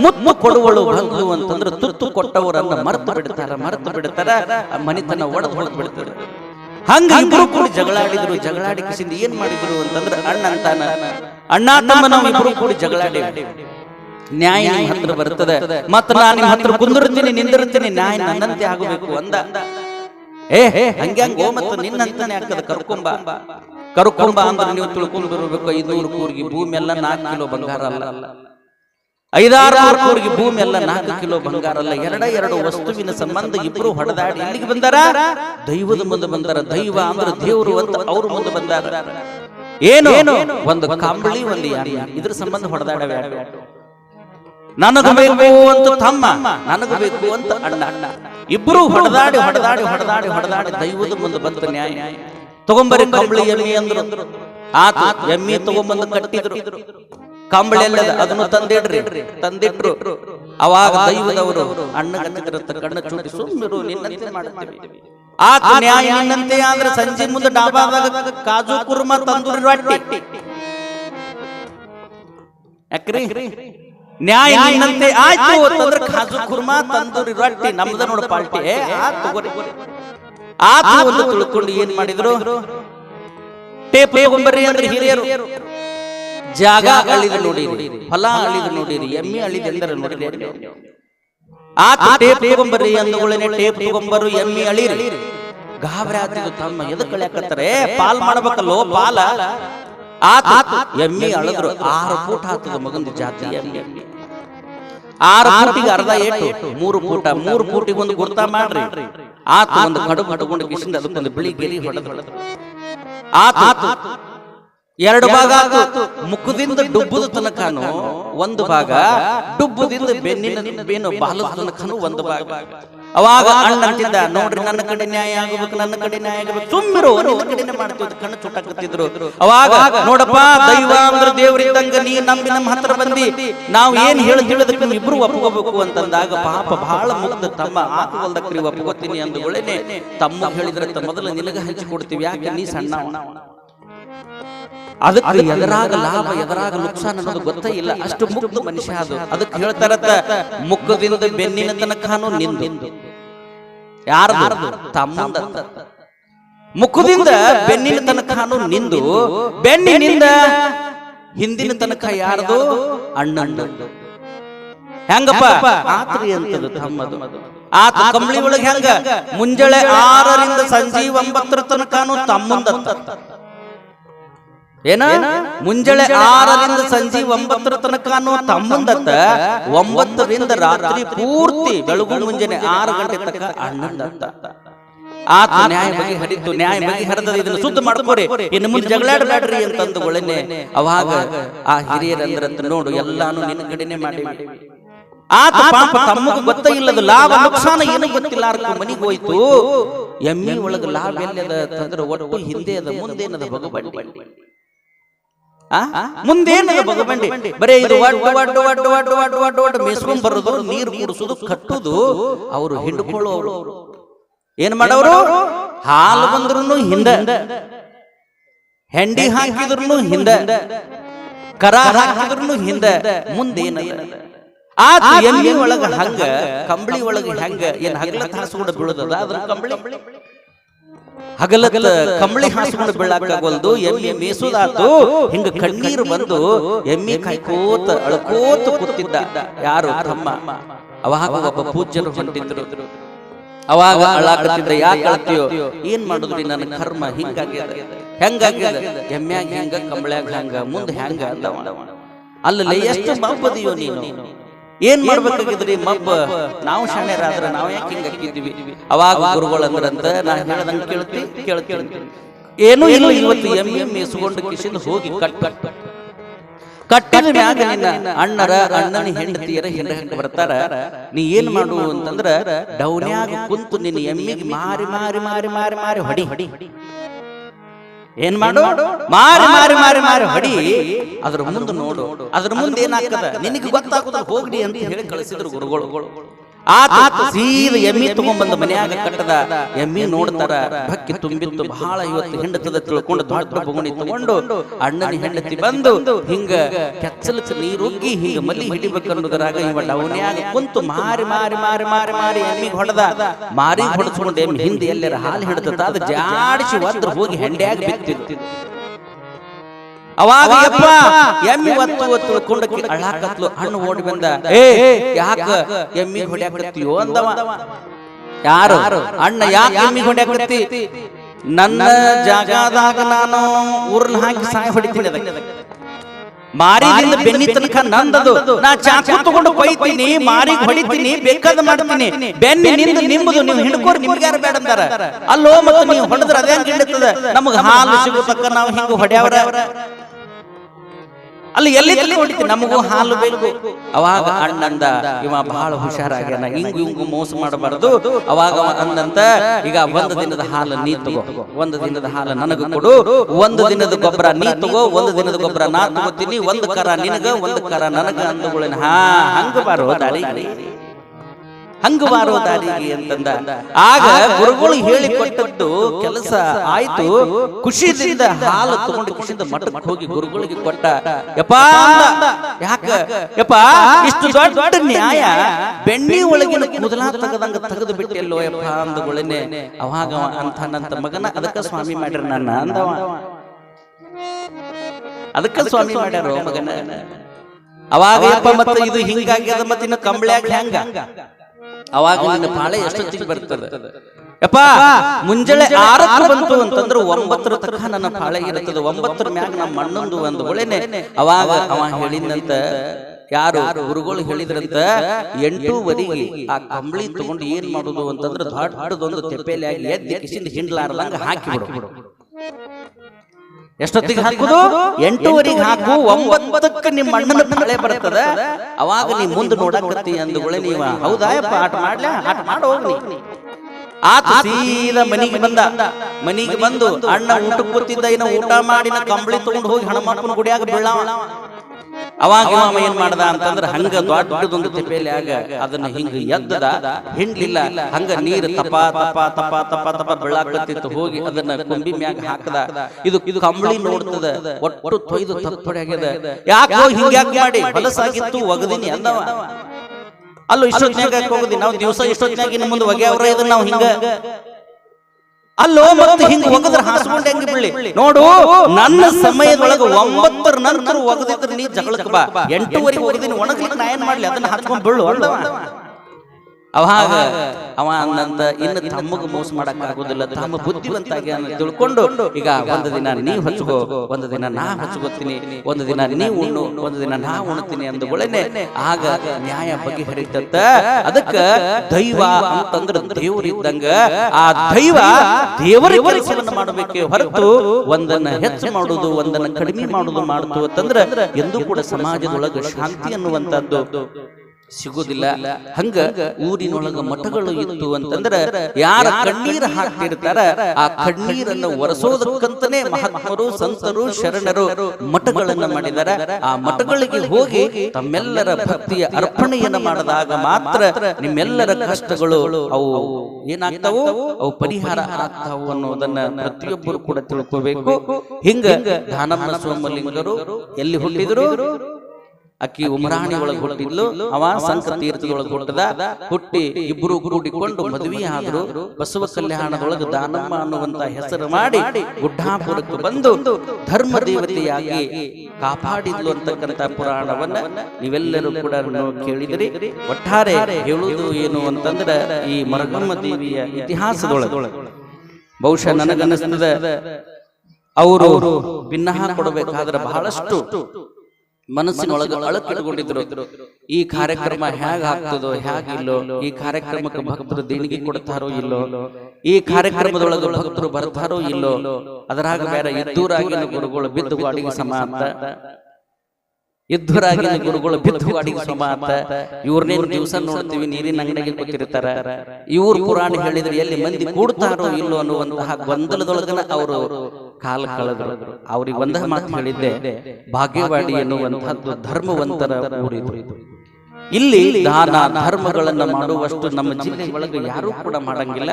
ಮುತ್ತು ಕೊಡುವಳು ಬಂದು ಅಂತಂದ್ರೆ ತುತ್ತು ಕೊಟ್ಟವರನ್ನ ಮರೆತು ಬಿಡ್ತಾರ ಮರೆತು ಬಿಡ್ತಾರ. ಆ ಮನಿತನ ಒಡೆದು ಹೊಡೆದು ಬಿಡ್ತಾರೆ ಹಂಗ ಇಬ್ರು ಕೂಡಿ ಜಗಳಾಡಿದ್ರು ಜಗಳಾಡಿ ಕಿಸಿಂದ ಏನ್ ಮಾಡಿದ್ರು ಅಂತಂದ್ರೆ ಅಣ್ಣ ಅಂತಾನ ಅಣ್ಣ ತಮ್ಮ ನಾವು ಇಬ್ರು ಕೂಡಿ ಜಗಳಾಡಿ ನ್ಯಾಯ ಹತ್ರ ಬರ್ತದೆ. ಮತ್ತ ನಾನು ನಿಮ್ಮ ಹತ್ರ ಕುಂದಿರ್ತೀನಿ ನಿಂದಿರ್ತೀನಿ ನ್ಯಾಯ ನನ್ನಂತೆ ಆಗಬೇಕು ಅಂದ ಏ ಹಂಗೆ ಹಂಗ ಮತ್ತ ನಿನ್ನಂತಾನೆ ಆಗ್ತದೆ ಕರ್ಕೊಂಬ. ಕರ್ಕೊಂಬ. ಅಂದ್ರೆ ನೀವು ತಿಳ್ಕೊಂಡು ಬರಬೇಕು ಐನೂರು ಕೂರ್ಗಿ ಭೂಮಿ ಎಲ್ಲ ನಾಲ್ಕು ಕಿಲೋ ಬಂಗಾರ ಅಲ್ಲ ಐದಾರು ಕೂರ್ಗಿ ಭೂಮಿ ಎಲ್ಲ ನಾಲ್ಕು ಕಿಲೋ ಬಂಗಾರ ಅಲ್ಲ ಎರಡ ಎರಡು ವಸ್ತುವಿನ ಸಂಬಂಧ ಇಬ್ರು ಹೊಡೆದಾಡಿ ಎಲ್ಲಿಗೆ ಬಂದಾರ? ದೈವದ ಮುಂದೆ ಬಂದಾರ ದೈವ ಅಂದ್ರೆ ದೇವರು ಅಂತ ಅವ್ರ ಮುಂದೆ ಬಂದಾರ. ಏನು? ಒಂದು ಕಂಬಳಿ ಒಂದು ಯಾರಿ ಇದ್ರ ಸಂಬಂಧ ಹೊಡೆದಾಡವೆ ನನಗ ಬೇಕು ಅಂತ ತಮ್ಮ. ನನಗ ಬೇಕು ಅಂತ ಅಣ್ಣ. ಇಬ್ಬರು ಹೊಡೆದಾಡಿ ಹೊಡೆದಾಡಿ ಹೊಡೆದಾಡಿ ಹೊಡೆದಾಡಿ ದೈವದ ಮುಂದೆ ಬಂತ ನ್ಯಾಯ. ತಗೊಂಬರಿ ಕಂಬಳಿ ಎಮ್ಮಿ ಅಂದ್ರು. ಆತ ಎಮ್ಮಿ ತಗೊಂಬಂದು ಕಟ್ಟಿದ್ರು. ಕಂಬಳಿ ಎಲ್ಲ ಅದನ್ನು ತಂದಿಡ್ರಿ. ತಂದಿಟ್ರು. ಅವಾಗ ದೈವದವರು ಅಣ್ಣ ಗಂಡಗಿರತ್ತ ಕಣ್ಣ ಚೂಟಿ ಸುಮ್ಮಿರು ನಿನ್ನಂತೆ ಮಾಡ್ತೀವಿ. ಆತ ನ್ಯಾಯ ನಿನ್ನಂತೆ ಆದ್ರೆ ಸಂಜೆ ಮುಂದೆ ಡಾಬಾದಾಗ ಕಾಜು ಕುರ್ಮ ತಂದೂರಿ ರೊಟ್ಟಿ. ಯಾಕ್ರಿ? ನ್ಯಾಯ ನಿನ್ನಂತೆ ಆಯ್ತು ಅಂತಂದ್ರೆ ಖಾಜು ಕುರ್ಮಾ ತಂದೂರಿ ರೊಟ್ಟಿ ನಮ್ದ ನೋಡ ಪಾಲ್ಟಿ. ಏ, ಆತ್ ಅಂತ ತಿಳ್ಕೊಂಡು ಏನ್ ಮಾಡಿದ್ರು? ಟೇಪ್ ತಗೊಂಬರ್ರಿ ಅಂದ್ರೆ ಹಿರಿಯರು. ಜಾಗ ಅಳಿದು ನೋಡಿರಿ. ಫಲ ಅಳಿದು ನೋಡಿರಿ. ಎಮ್ಮಿ ಅಳಿದು ಎಂದರೆ ನೋಡಿರಿ. ಆತ ಟೇಪ್ ತಗೊಂಬರ್ರಿ ಅಂದಗಳೇನೆ ಟೇಪ್ ತಗೊಂಬರು ಎಮ್ಮಿ ಅಳಿರಿ. ಗಾಬರಿ ಆತಿದ್ದು ತಮ್ಮ. ಎದಕ್ಕೆ ಕಳ್ಯಾಕತ್ತಾರೆ ಪಾಲ್ ಮಾಡ್ಬೇಕಲ್ಲೋ ಪಾಲ. ಆತ. ಎಮ್ಮಿ ಅಳದ್ರು ಆರು ಫೂಟ್ ಹಾತದ ಮಗಂದು ಜಾತಿ. ಎಮ್ಮೆ. ಆರು ಫೂಟಿಗೆ ಅರ್ಧ ಏಟು. ಮೂರು ಫೂಟ ಮೂರು ಫೂಟಿಗೆ ಒಂದು ಗುರ್ತ ಮಾಡ್ರಿ. ಆತ ಒಂದು ಕಡು ಕಡುಕೊಂಡು ಕಿಶಿಂದ ಅದಕ್ಕೊಂದು ಬಿಳಿ ಗೆರಿ ಹೊಡೆದು ಆತ. ಎರಡು ಭಾಗ ಮುಖದಿಂದ ಡುಬ್ಬದ ತನಕನು ಒಂದು ಭಾಗ ಡುಬ್ಬದಿಂದ ಬೆನ್ನಿನ ಬೇನು ಬಾಲದ ತನಕನು ಒಂದು ಭಾಗ. ಅವಾಗ ಅಣ್ಣಂತಿದ್ದ ನೋಡ್ರಿ ನನ್ನ ಕಡೆ ನ್ಯಾಯ ಆಗಬೇಕು ನನ್ನ ಕಡೆ ನ್ಯಾಯ ಆಗಬೇಕು. ಸುಮ್ಮಿರು ನಿನ್ನ ಕಡೆನೆ ಮಾಡ್ತಿದ್ರು ಕಣ್ಣು ಚುಟ್ಟಾಕತ್ತಿದ್ರು ಅವಾಗ ನೋಡಪ್ಪ ದೈವ ಅಂದ್ರೆ ದೇವರಿದ್ದಂಗ ನೀ ನಂಬಿ ನಮ್ಮ ಹತ್ರ ಬಂದಿ. ನಾವು ಏನ್ ಹೇಳಿ ಹೇಳದಕ್ಕೆ ಇಬ್ರು ಒಪ್ಕೋಬೇಕು ಅಂತಂದಾಗ ಪಾಪ ಬಹಳ ಮುಂದ ತಮ್ಮ ಆತ್ಮವಲ್ದಕ್ರಿ ಒಪ್ಕೋತೀನಿ ಅಂದುಗಳೇನೆ ತಮ್ಮ ಹೇಳಿದ್ರೆ ಮೊದಲು ನಿನಗ ಹಂಚಿಕೊಡ್ತೀವಿ ಯಾಕೆ ನೀ ಸಣ್ಣ? ಅದಕ್ಕೆ ಎದರಾಗ ಲಾಭ ಎದರಾಗ ನುಕ್ಸಾನ್ ಅನ್ನೋದು ಗೊತ್ತೇ ಇಲ್ಲ. ಅಷ್ಟು ಮುಗ್ಧ ಮನುಷ್ಯ ಅದು. ಅದಕ್ಕೆ ಹೇಳ್ತಾರತ್ತ ಮುಖದಿಂದ ಬೆನ್ನಿನ ತನಕನೂ ನಿಂದು. ಯಾರ್ದು? ತಮ್ಮಂದ. ಮುಖದಿಂದ ಬೆನ್ನಿನ ತನಕನೂ ನಿಂದು. ಬೆನ್ನಿನಿಂದ ಹಿಂದಿನ ತನಕ ಯಾರದು? ಅಣ್ಣಂಡು ಹೆಂಗಪ್ಪ? ಆತ್ರಿ ಅಂತದು ತಮ್ಮದು. ಆತ ಕಂಬಳಿ ಒಳಗೆ ಹೆಂಗ? ಮುಂಜಾನೆ ಆರರಿಂದ ಸಂಜೆ ಒಂಬತ್ತರ ತನಕನೂ ತಮ್ಮಂದ ಏನ? ಮುಂಜಾನೆ ಆರರಿಂದ ಸಂಜೆ ಒಂಬತ್ತರ ತನಕನೂ ತಮ್ಮಂದತ್ತ ಒಂಬತ್ತರಿಂದ ರಾತ್ರಿ ಪೂರ್ತಿ ಬೆಳಗು ಮುಂಜಾನೆ ಆರು ಗಂಟೆ ತನಕ ಅಣ್ಣಂದತ್ತ ಆತ ನ್ಯಾಯ ಬಗ್ಗೆ ಹರಿತು ನ್ಯಾಯ ಬಗ್ಗೆ ಹರಿದ ಇದನ್ನ ಶುದ್ಧ ಮಾಡ್ಕೋರಿ ಇನ್ನು ಮುಂದೆ ಜಗಳಾಡಬೇಡ್ರಿ ಅಂತಂದು ಒಳನೆ ಅವಾಗ ಆ ಹಿರಿಯರಂದ್ರಂತ ನೋಡು ಎಲ್ಲಾನು ನಿನ್ನ ಕಡೆನೆ ಮಾಡಿ ಆತ ಪಾಪ ತಮ್ಮಗ ಗೊತ್ತ ಇಲ್ಲದ ಲಾಭ ನುಕ್ಸಾನ ಏನು ಗೊತ್ತಿಲ್ಲ ಮನಿಗೆ ಹೋಯ್ತು. ಎಮ್ಮಿ ಒಳಗ ಲಾಭ ಎಲ್ಲದ ತಂದ್ರ ಒಟ್ಟು ಹಿಂದೆ ಅದ ಮುಂದೇನದ ಬಂಡಿ. ಆ? ಮುಂದೇನದ ಬಗಬಂಡಿ ಬರೇ ಇದು ಒಡ್ಡು ಒಡ್ಡು ಒಡ್ಡು ಒಡ್ಡು ಒಡ್ಡು ಒಡ್ಡು ಒಡ್ಡು ಮೇಸ್ಕೊಂಡ್ ಬರೋದು, ನೀರು ಕುಡಿಸೋದು, ಕಟ್ಟುದು. ಅವರು ಹಿಂಡ್ಕೊಳ್ಳೋರು ಏನ್ ಮಾಡೋರು ಹಾಲು ಬಂದ್ರು ಹಿಂದ. ಹೆಂಡಿ ಹಾಕಿದ್ರು ಹಿಂದ. ಕರ ಹಾಕಿದ್ರು ಹಿಂದ. ಮುಂದೇನದ? ಆತ ಒಳಗ ಹಂಗ, ಕಂಬಳಿ ಒಳಗ ಹಂಗ, ಏನ್ ಹಗಲ ತಾಸು ಕೂಡ ಬೀಳದ ಅದ್ರ ಕಂಬಳಿ. ಹಗಲದ ಕಂಬಳಿ ಹಾಸ್ಕೊಂಡು ಬೀಳಾಕಾಗಲ್ದು ಎಮ್ಮಿ ಮೇಸುದಾತು. ಹಿಂಗ ಕಣ್ಣೀರು ಬಂದು ಎಮ್ಮಿ ಕಾಯ್ಕೋತ ಅಳ್ಕೋತ ಕೂತಿದ್ದ. ಯಾರು ತಮ್ಮ? ಅವಾಗ ಒಬ್ಬ ಪೂಜ್ಯರು ಹೊಂಟಿದ್ರು. ಅವಾಗ ಅಳಾಕಿದ್ರೆ ಯಾಕೆ ಅಳ್ತೀಯೋ? ಏನ್ ಮಾಡುದ್ರಿ ನನ್ನ ಕರ್ಮ? ಹಿಂಗಾಗ್ಯದ ಹೆಂಗಾಗ್ಯದ ಎಮ್ಮ್ಯಾಗ ಹೆಂಗ ಕಂಬಳ್ಯಾಗ ಹಂಗ ಮುಂದೆ ಹೆಂಗ ಅಂದವ ಅಲ್ಲಲ್ಲಿ ಎಷ್ಟು ಮಬ್ಬದಿಯೋ ನೀನು? ಏನ್ ಮಾಡ್ಬೇಕಾಗಿದ್ರಿ ಮಬ್ಬ. ನಾವು ಶಣ್ಯರಾದ್ರೆ ನಾವು ಯಾಕೆ ಹಿಂಗ ಹಾಕಿದ್ವಿ? ಅವಾಗ ಗುರುಗಳು ಅಂದ್ರಂತ ನಾ ಹೇಳ್ದಂಗ ಕೇಳ್ತಿ ಕೇಳ್ತೀನಿ ಏನೂ ಇಲ್ಲ ಇವತ್ತು ಎಮ್ಮೆ ಮೇಸ್ಕೊಂಡು ಕಿಶಿಂದ ಹೋಗಿ ಕಟ್ ಕಟ್. ಕಟ್ಟಿದ ಮ್ಯಾಗ ನಿನ್ನ ಅಣ್ಣರ ಅಣ್ಣನ ಹೆಂಡತಿಯರ ಹಿಂದೆ ಹಿಂದೆ ಬರ್ತಾರ. ನೀ ಏನ್ ಮಾಡು ಅಂತಂದ್ರ ಡೌನ್ಯಾಗ ಕುಂತು ನಿನ್ನ ಎಮ್ಮಿಗೆ ಮಾರಿ ಮಾರಿ ಮಾರಿ ಮಾರಿ ಮಾರಿ ಹೊಡಿ. ಹೊಡಿ. ಏನ್ ಮಾಡು? ಮಾರಿ ಮಾರಿ ಮಾರಿ ಮಾರಿ ಹೊಡಿ. ಅದ್ರ ಮುಂದೆ ನೋಡು. ಅದ್ರ ಮುಂದೆ ಏನಾಗ್ತದ? ನಿನಗೆ ಗೊತ್ತಾಗುದ ಹೋಗ್ಡಿ ಅಂತ ಹೇಳಿ ಕಳಿಸಿದ್ರು ಗುರುಗಳು. ಆತ ಸೀದ ಎಮ್ಮಿ ತಗೊಂಡ್ಬಂದ ಮನ್ಯಾಗ ಕಟ್ಟದ ಎಮ್ಮಿ ನೋಡ್ತಾರ ಭಕ್ಕಿ ತುಂಬಿತ್ತು ಬಹಳ ಇವತ್ತು ಹೆಂಡತದ ತಿಳ್ಕೊಂಡು ದೊಡ್ಡ ಬಗುಣಿ ತಗೊಂಡು ಅಣ್ಣನ ಹೆಂಡತಿ ಬಂದು ಹಿಂಗ ಕೆಚ್ಚಲಕ್ಕೆ ನೀರುಗ್ಗಿ ಹಿಂಗ ಮಲ್ಲಿ ಹಿಡಿಬೇಕನ್ನೋದ್ರಾಗ ಇವ ಡೌನ್ಯಾಗ ಕುಂತು ಮಾರಿ ಮಾರಿ ಮಾರಿ ಮಾರಿ ಮಾರಿ ಎಮ್ಮಿಗೆ ಹೊಡೆದ. ಮಾರಿ ಹೊಡೆಸ್ಕೊಂಡು ಎಮ್ಮಿ ಹಿಂದೆ ಎಲ್ಲರ ಹಾಲು ಹಿಡಿದ ಅದು ಜಾಡಿಸಿ ಒದ್ರ ಹೋಗಿ ಹೆಂಡ್ಯಾಗ ಬಿತ್ತಿತ್ತು. ಅವಾಗ ಯಪ್ಪ ಎಮ್ಮಿ ಒತ್ತು ಒತ್ತು ಕೊಂಡಕ್ಕೆ ಅಳ್ಳಾಕತ್ಲು ಹಣ್ಣು ಓಡಿ ಬಂದ ಏ ಯಾಕ ಎಮ್ಮಿ ಹೊಡ್ಯಾಕತ್ತೀಯೋ ಅಂದವ. ಯಾರು? ಅಣ್ಣ ಯಾಕೆ ಎಮ್ಮಿ ಹೊಡ್ಯಾಕತ್ತಿ ನನ್ನ ಜಾಗದಾಗ ನಾನು ಊರ್ನ ಹಾಕಿ ಸಾಯ ಹೊಡಿತೀನಿ ಅದಕ್ಕೆ. ಮಾರಿದಿಂದ ಬೆನ್ನಿ ತನಕ ನಂದದು. ನಾ ಚಾಕು ತಗೊಂಡು ಕೊಯ್ತೀನಿ ಮಾರಿಗೆ ಹೊಡಿತೀನಿ ಬೇಕಾದ ಮಾಡ್ತೀನಿ ಬೆನ್ನಿ ನಿಂದು ನಿಮ್ಮದು ನೀವು ಹಿಡ್ಕೋರಿ ನಿಮ್ಗೆ ಯಾರು ಬೇಡ ಅಂದಾರ ಅಲ್ಲೋ ಮತ್ತೆ ನೀವು ಹೊಡೆದ್ರೆ ಅದೇ ಹಿಡಿತದ. ನಮಗ ಹಾಲು ಸಿಗೋ ತಕ್ಕ ನಾವು ಹಿಂಗ ಹೊಡ್ಯಾವ್ರ ಅಲ್ಲಿ ಎಲ್ಲಿ ಎಲ್ಲಿ ಹೊಡಿತೀನಿ ನಮಗೂ ಹಾಲು ಬೇಕು. ಅವಾಗ ಅಣ್ಣಂದ ಇವ ಬಹಳ ಹುಷಾರಾಗ್ಯಾನ. ಹಿಂಗು ಹಿಂಗು ಮೋಸ ಮಾಡಬಾರದು. ಅವಾಗ ಅವ ಅಂದಂತ ಈಗ ಒಂದು ದಿನದ ಹಾಲು ನೀ ತಗೋ. ಒಂದು ದಿನದ ಹಾಲು ನನಗ ಕೊಡು. ಒಂದು ದಿನದ ಗೊಬ್ಬರ ನೀ ತಗೋ. ಒಂದು ದಿನದ ಗೊಬ್ಬರ ನಾ ತಗೋತೀನಿ. ಒಂದು ಕರ ನಿನಗ ಒಂದು ಕರ ನನಗ ಅಂದುಗಳೇನ ಹಾ ಹಂಗ ಬಾರೋ ದಾರಿಗೆ ಹಂಗ ಬಾರೋ ದಾರಿಗೆ ಅಂತಂದ. ಆಗ ಗುರುಗಳು ಹೇಳಿಕೊಟ್ಟದ್ದು ಕೆಲಸ ಆಯ್ತು. ಖುಷಿಯಿಂದ ಹಾಲು ತಗೊಂಡು ಖುಷಿಯಿಂದ ಮಠಕ್ಕೆ ಹೋಗಿ ಗುರುಗಳಿಗೆ ಕೊಟ್ಟ. ಯಪ್ಪಾ ಯಾಕ? ಯಪ್ಪ ಇಷ್ಟು ದೊಡ್ಡ ನ್ಯಾಯ. ಬೆಣ್ಣಿ ಒಳಗಿನ ಮೊದಲ ತಗದಂಗ ತೆಗೆದು ಬಿಟ್ಟೆಲ್ಲೋ ಯಪ್ಪ ಅಂದಗಳೇನೆ ಅವಾಗ ಅಂತ ಅಂತಾನಂತ ಮಗನ ಅದಕ್ಕ ಸ್ವಾಮಿ ಮಾಡ್ರಿ ನನ್ನ ಅಂದವ. ಅದಕ್ಕೆ ಸ್ವಾಮಿ ಮಾಡ್ಯಾರ ಮಗನ. ಅವಾಗ ಯಪ್ಪ ಮತ್ತೆ ಇದು ಹಿಂಗಾಗ್ಯದ ಮತ್ತೆ ಇನ್ನು ಕಂಬಳ್ಯಾಗ ಹೆಂಗ? ಅವಾಗ ನಿನ್ನ ಪಾಳೆ ಎಷ್ಟೊತ್ತಿಗೆ ಬರ್ತದೆ? ಯಪ್ಪ ಮುಂಜಾನೆ ಆರಕ್ಕೆ ಬಂತು ಅಂತಂದ್ರೆ ಒಂಬತ್ತರ ತನಕ ನನ್ನ ಪಾಳೆ ಇರ್ತದೆ ಒಂಬತ್ತರ ಮ್ಯಾಗ ನಮ್ಮ ಮಣ್ಣೊಂದು ಒಂದು ಒಳೆನೆ ಅವಾಗ ಅವ ಹೇಳಿದಂತ ಯಾರು ಗುರುಗಳು ಹೇಳಿದ್ರಂತ ಎಂಟೂವರೆಗೆ ಆ ಕಂಬಳಿ ತಗೊಂಡು ಏನ್ ಮಾಡುದು ಅಂತಂದ್ರೆ ದೊಡ್ಡದೊಂದು ತೆಪ್ಪೆಲಿ ಆಗಿ ಎದ್ದಿ ಕಿಸಿಂದ ಹಿಂಡ್ಲಾರ್ದಂಗ ಹಾಕಿ ಬಿಡು ಎಷ್ಟೊತ್ತಿಗೆ ಹಾಕುದು? ಎಂಟೂವರೆಗೆ ಹಾಕು ಒಂಬತ್ತಕ್ಕೆ ನಿಮ್ಮ ಅಣ್ಣನ ಮಳೆ ಬರ್ತದ. ಅವಾಗ ನೀ ಮುಂದೆ ನೋಡಕತ್ತಿ ಅಂದುಗಳೇ ನೀವ. ಹೌದಾಯಪ್ಪ ಆಟ ಮಾಡ್ಲಾ? ಆಟ ಮಾಡೋ ಆತ ಸೀದಾ ಮನಿಗೆ ಬಂದ. ಮನಿಗೆ ಬಂದು ಅಣ್ಣ ಊಟ ಕೂತಿದ್ದ ಇನ್ನ ಊಟ ಮಾಡಿನ ಕಂಬಳಿ ತಗೊಂಡು ಹೋಗಿ ಹನುಮಪ್ಪನ ಗುಡಿಯಾಗ ಬೀಳಾವ. ಅವಾಗ ಇಮಾಮ ಏನ್ ಮಾಡ್ದ ಅಂತಂದ್ರ ಹಂಗ ದೊಡ್ಡದೊಂದು ತೆಪೇಲಿ ಆಗ ಅದನ್ನ ಹಿಂಗ ಎದ್ದದ ಹಿಂಡ್ಲಿಲ್ಲ ಹಂಗ ನೀರು ತಪ ತಪ ತಪ ತಪ ತಪ ಬೆಳಾಕತ್ತಿತ್ತು ಹೋಗಿ ಅದನ್ನ ಕೊಂಬಿ ಮ್ಯಾಗ ಹಾಕದ. ಇದು ಇದು ಕಂಬಳಿ ನೋಡ್ತದ ಒಟ್ಟು ತೊಯ್ದು ತಪ್ಪಡೆ ಆಗ್ಯದ ಯಾಕೋ ಹಿಂಗ್ಯಾಕ್ ಮಾಡಿ? ಹೊಲಸಾಗಿತ್ತು ಒಗದಿನಿ ಅಂದವ. ಅಲ್ಲೂ ಇಷ್ಟೊತ್ತಿನಾಗ ಹೋಗುದಿ? ನಾವು ದಿವಸ ಇಷ್ಟೊತ್ತಿನಾಗ ಇನ್ನು ಮುಂದೆ ಒಗೆ ಅವ್ರ ಇದನ್ನ ನಾವು ಹಿಂಗ ಅಲ್ಲೋ ಮತ್ತೆ ಹಿಂಗ ಒಗದ್ರ ಹಾಸ್ಕೊಂಡೆ ಹೆಂಗ್ ಬೀಳಿ ನೋಡು, ನನ್ನ ಸಮಯದೊಳಗ ಒಂಬತ್ತರ ನಂತರ ಒಗದಿದ್ರ ನೀ ಜಗಳಕ್ಕೆ ಬಾ. ಎಂಟೂವರೆಗೆ ಒಗದಿನಿ, ಒಣಗ್ಲಿಕ್ಕೆ ನಾ ಏನ್ ಮಾಡ್ಲಿ? ಅದನ್ನ ಹಾಸ್ಕೊಂಡ್ ಬೀಳು, ಅಂದವ. ಅವಾಗ ಅವ ಅನ್ನಂತ ಇನ್ನು ತಮ್ಮಗ ಮೋಸ ಮಾಡಕ್ ಆಗುದಿಲ್ಲ. ತಮ್ಮ ಬುದ್ಧಿವಂತಾಗಿ ಅಂತ ತಿಳ್ಕೊಂಡು ಈಗ ಒಂದು ದಿನ ನೀ ಹಚ್ಕೋ ಒಂದು ದಿನ ನಾ ಹಚ್ಕೋತೀನಿ. ಒಂದು ದಿನ ನೀ ಉಣ್ಣು. ಒಂದು ದಿನ ನಾ ಉಣ್ತೀನಿ ಅಂದುಗಳೇನೆ ಆಗ ನ್ಯಾಯ ಬಗೆಹರಿತತ್ತ ಅದಕ್ಕ ದೈವ ಅಂತಂದ್ರ ದೇವರು ಇದ್ದಂಗ ಆ ದೈವ ದೇವರ ಕೆಲಸವನ್ನು ಮಾಡಬೇಕೆ ಹೊರತು ಒಂದನ್ನ ಹೆಚ್ಚು ಮಾಡುದು ಒಂದನ್ನ ಕಡಿಮೆ ಮಾಡುದು ಮಾಡುತ್ತಂದ್ರ ಅಂತಂದ್ರ ಎಂದೂ ಕೂಡ ಸಮಾಜದೊಳಗ ಶಾಂತಿ ಅನ್ನುವಂತದ್ದು ಸಿಗುದಿಲ್ಲ ಹಂಗ ಊರಿನೊಳಗ ಮಠಗಳು ಇತ್ತು ಅಂತಂದ್ರ ಯಾರ ಕಣ್ಣೀರ್ ಹಾಕ್ತಿರ್ತಾರ ಆ ಕಣ್ಣೀರನ್ನ ಒರೆಸೋದಕ್ಕಂತನೇ ಮಹಾತ್ಮರು ಸಂತರು ಶರಣರು ಮಠಗಳನ್ನ ಮಾಡಿದಾರ. ಆ ಮಠಗಳಿಗೆ ಹೋಗಿ ತಮ್ಮೆಲ್ಲರ ಭಕ್ತಿಯ ಅರ್ಪಣೆಯನ್ನ ಮಾಡಿದಾಗ ಮಾತ್ರ ನಿಮ್ಮೆಲ್ಲರ ಕಷ್ಟಗಳು ಅವು ಏನಾಗ್ತಾವು ಅವು ಪರಿಹಾರ ಆಗ್ತಾವು ಅನ್ನೋದನ್ನ ಪ್ರತಿಯೊಬ್ಬರು ಕೂಡ ತಿಳ್ಕೋಬೇಕು. ಹಿಂಗ ದಾನಮ್ಮ ಸೋಮಲಿಂಗರು ಎಲ್ಲಿ ಹುಟ್ಟಿದ್ರು? ಅಕ್ಕಿ ಉಮರಾಣಿ ಒಳಗೆ ಹುಟ್ಟಿದ್ಲು ಅವ ಸಂಕ ತೀರ್ಥದೊಳಗೆ ಹುಟ್ಟದ ಹುಟ್ಟಿ ಇಬ್ಬರು ಕೂಡಿಕೊಂಡು ಮದುವೆ ಆದ್ರು ಬಸವ ಕಲ್ಯಾಣದೊಳಗೆ ದಾನಮ್ಮ ಅನ್ನುವಂತ ಹೆಸರು ಮಾಡಿ ಗುಡ್ಡಾಪುರಕ್ಕೆ ಬಂದು ಧರ್ಮ ದೇವತೆಯಾಗಿ ಕಾಪಾಡಿದ್ಲು ಅಂತಕ್ಕಂಥ ಪುರಾಣವನ್ನ ನೀವೆಲ್ಲರೂ ಕೂಡ ಕೇಳಿದ್ರಿ. ಒಟ್ಟಾರೆ ಹೇಳುವುದು ಏನು ಅಂತಂದ್ರೆ ಈ ಮರಗಮ್ಮ ದೇವಿಯ ಇತಿಹಾಸದೊಳಗೆ. ಬಹುಶಃ ನನಗನ್ನಿಸ್ತದ ಅವರು ಭಿನ್ನಹ ಕೊಡಬೇಕಾದ್ರೆ ಬಹಳಷ್ಟು ಮನಸ್ಸಿನೊಳಗ ಅಳಕಿಟ್ಕೊಂಡಿದ್ರು ಈ ಕಾರ್ಯಕ್ರಮ ಹೇಗ ಆಗ್ತದೋ ಹೇಗಿಲ್ಲೋ ಈ ಕಾರ್ಯಕ್ರಮಕ್ಕೆ ಭಕ್ತರು ದೇಣಿಗೆ ಕೊಡ್ತಾರೋ ಇಲ್ಲೋ ಈ ಕಾರ್ಯಕ್ರಮದೊಳಗ ಭಕ್ತರು ಬರ್ತಾರೋ ಇಲ್ಲೋ ಅದರಾಗ ಬೇರೆ ಇದ್ದೂರಾಗಿನ ಗುರುಗಳು ಬಿದ್ದು ಅಡಿಗೆ ಸಮ ಅಂತ ಇದ್ದೂರಾಗಿನ ಗುರುಗಳು ಬಿದ್ದು ಅಡಿಗೆ ಸಮ ಅಂತ ಇವ್ರನ್ನೇ ದಿವಸ ನೋಡ್ತೀವಿ ನೀರಿನ ಅಂಗಡಿಗೆ ಕೂತಿರ್ತಾರ ಇವ್ರು ಪುರಾಣ ಹೇಳಿದ್ರೆ ಎಲ್ಲಿ ಮಂದಿ ಕೂಡ್ತಾರೋ ಇಲ್ಲೋ ಅನ್ನುವಂತಹ ಗೊಂದಲದೊಳಗನ ಅವರು ಕಾಲ ಕಳೆದ್ರು. ಅವ್ರಿಗೆ ಒಂದ ಮಾತು ಹೇಳಿದ್ದೆ. ಭಾಗ್ಯವಾಡಿ ಎನ್ನುವಂತಹದ್ದು ಧರ್ಮವಂತರ ಊರಿದು. ಇಲ್ಲಿ ದಾನ ಧರ್ಮಗಳನ್ನ ಮಾಡುವಷ್ಟು ನಮ್ಮ ಜಿಲ್ಲೆ ಒಳಗೆ ಯಾರೂ ಕೂಡ ಮಾಡಂಗಿಲ್ಲ.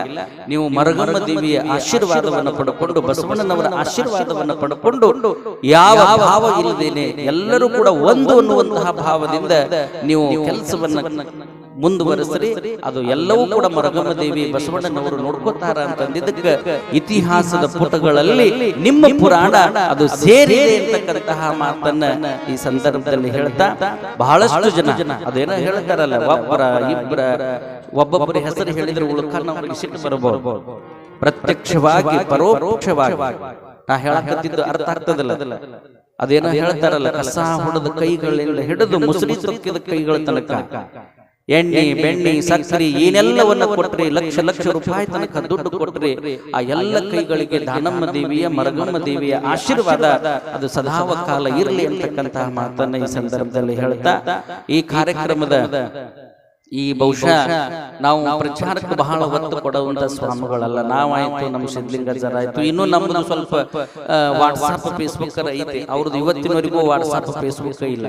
ನೀವು ಮರಗಮ್ಮ ದೇವಿಯ ಆಶೀರ್ವಾದವನ್ನು ಪಡ್ಕೊಂಡು ಬಸವಣ್ಣನವರ ಆಶೀರ್ವಾದವನ್ನು ಪಡ್ಕೊಂಡು ಯಾವ ಭಾವ ಇಲ್ಲದೇನೆ ಎಲ್ಲರೂ ಕೂಡ ಒಂದು ಅನ್ನುವಂತಹ ಭಾವದಿಂದ ನೀವು ಕೆಲಸವನ್ನ ಮುಂದುವರೆಸ್ರಿ, ಅದು ಎಲ್ಲವೂ ಕೂಡ ಮರಗಮ್ಮ ದೇವಿ ಬಸವಣ್ಣನವರು ನೋಡ್ಕೋತಾರ ಅಂತಂದಿದ್ದಕ್ಕೆ ಇತಿಹಾಸದ ಪುಟಗಳಲ್ಲಿ ನಿಮ್ಮ ಪುರಾಣ ಅದು ಸೇರಿ ಅಂತಕ್ಕಂತಹ ಮಾತನ್ನ ಈ ಸಂದರ್ಭದಲ್ಲಿ ಹೇಳ್ತಾ ಬಹಳಷ್ಟು ಜನ ಅದೇನೋ ಹೇಳ್ತಾರಲ್ಲ, ಒಬ್ಬರ ಇಬ್ಬರ ಒಬ್ಬೊಬ್ಬರ ಹೆಸರು ಹೇಳಿದ್ರೆ ಉಳ್ಕ ಸಿಟ್ಟು ಬರಬಹುದು. ಪ್ರತ್ಯಕ್ಷವಾಗಿ, ಪರೋಕ್ಷವಾಗಿ. ನಾ ಹೇಳಕತ್ತಿದ್ದು ಅರ್ಥ ಆಗ್ತದಲ್ಲ. ಅದೇನೋ ಹೇಳ್ತಾರಲ್ಲ, ಕಸ ಹೊಡೆದ ಕೈಗಳಿಂದ ಹಿಡಿದು ಮುಸುರಿ ಸುಕ್ಕಿದ ಕೈಗಳ ತನಕ. ಎಣ್ಣೆ ಬೆಣ್ಣೆ ಸಕ್ಕರೆ ಏನೆಲ್ಲವನ್ನ ಕೊಟ್ರಿ? ಲಕ್ಷ ಲಕ್ಷ ರೂಪಾಯಿ ತನಕ ದುಡ್ಡು ಕೊಟ್ರಿ. ಆ ಎಲ್ಲ ಕೈಗಳಿಗೆ ದಾನಮ್ಮ ದೇವಿಯ ಮರಗಮ್ಮ ದೇವಿಯ ಆಶೀರ್ವಾದ. ಅದು ಸದಾವ ಕಾಲ ಇರಲಿ ಅಂತಕ್ಕಂತಹ ಮಾತನ್ನ ಈ ಸಂದರ್ಭದಲ್ಲಿ ಹೇಳ್ತಾ ಈ ಕಾರ್ಯಕ್ರಮದ ಈ ಬಹುಶಃ ನಾವು ಪ್ರಚಾರಕ್ಕೆ ಬಹಳ ಒತ್ತು ಕೊಡುವಂತ ಸ್ವಾಮಿಗಳಲ್ಲ. ನಾವಾಯ್ತು ನಮ್ಮ ಸಿದ್ಲಿಂಗಜರ ಆಯ್ತು. ಇನ್ನು ನಮ್ಮದು ಸ್ವಲ್ಪ ವಾಟ್ಸಾಪ್ ಫೇಸ್ಬುಕ್ ಐತಿ. ಅವ್ರದ್ದು ಇವತ್ತಿನವರೆಗೂ ವಾಟ್ಸಾಪ್ ಫೇಸ್ಬುಕ್ ಇಲ್ಲ.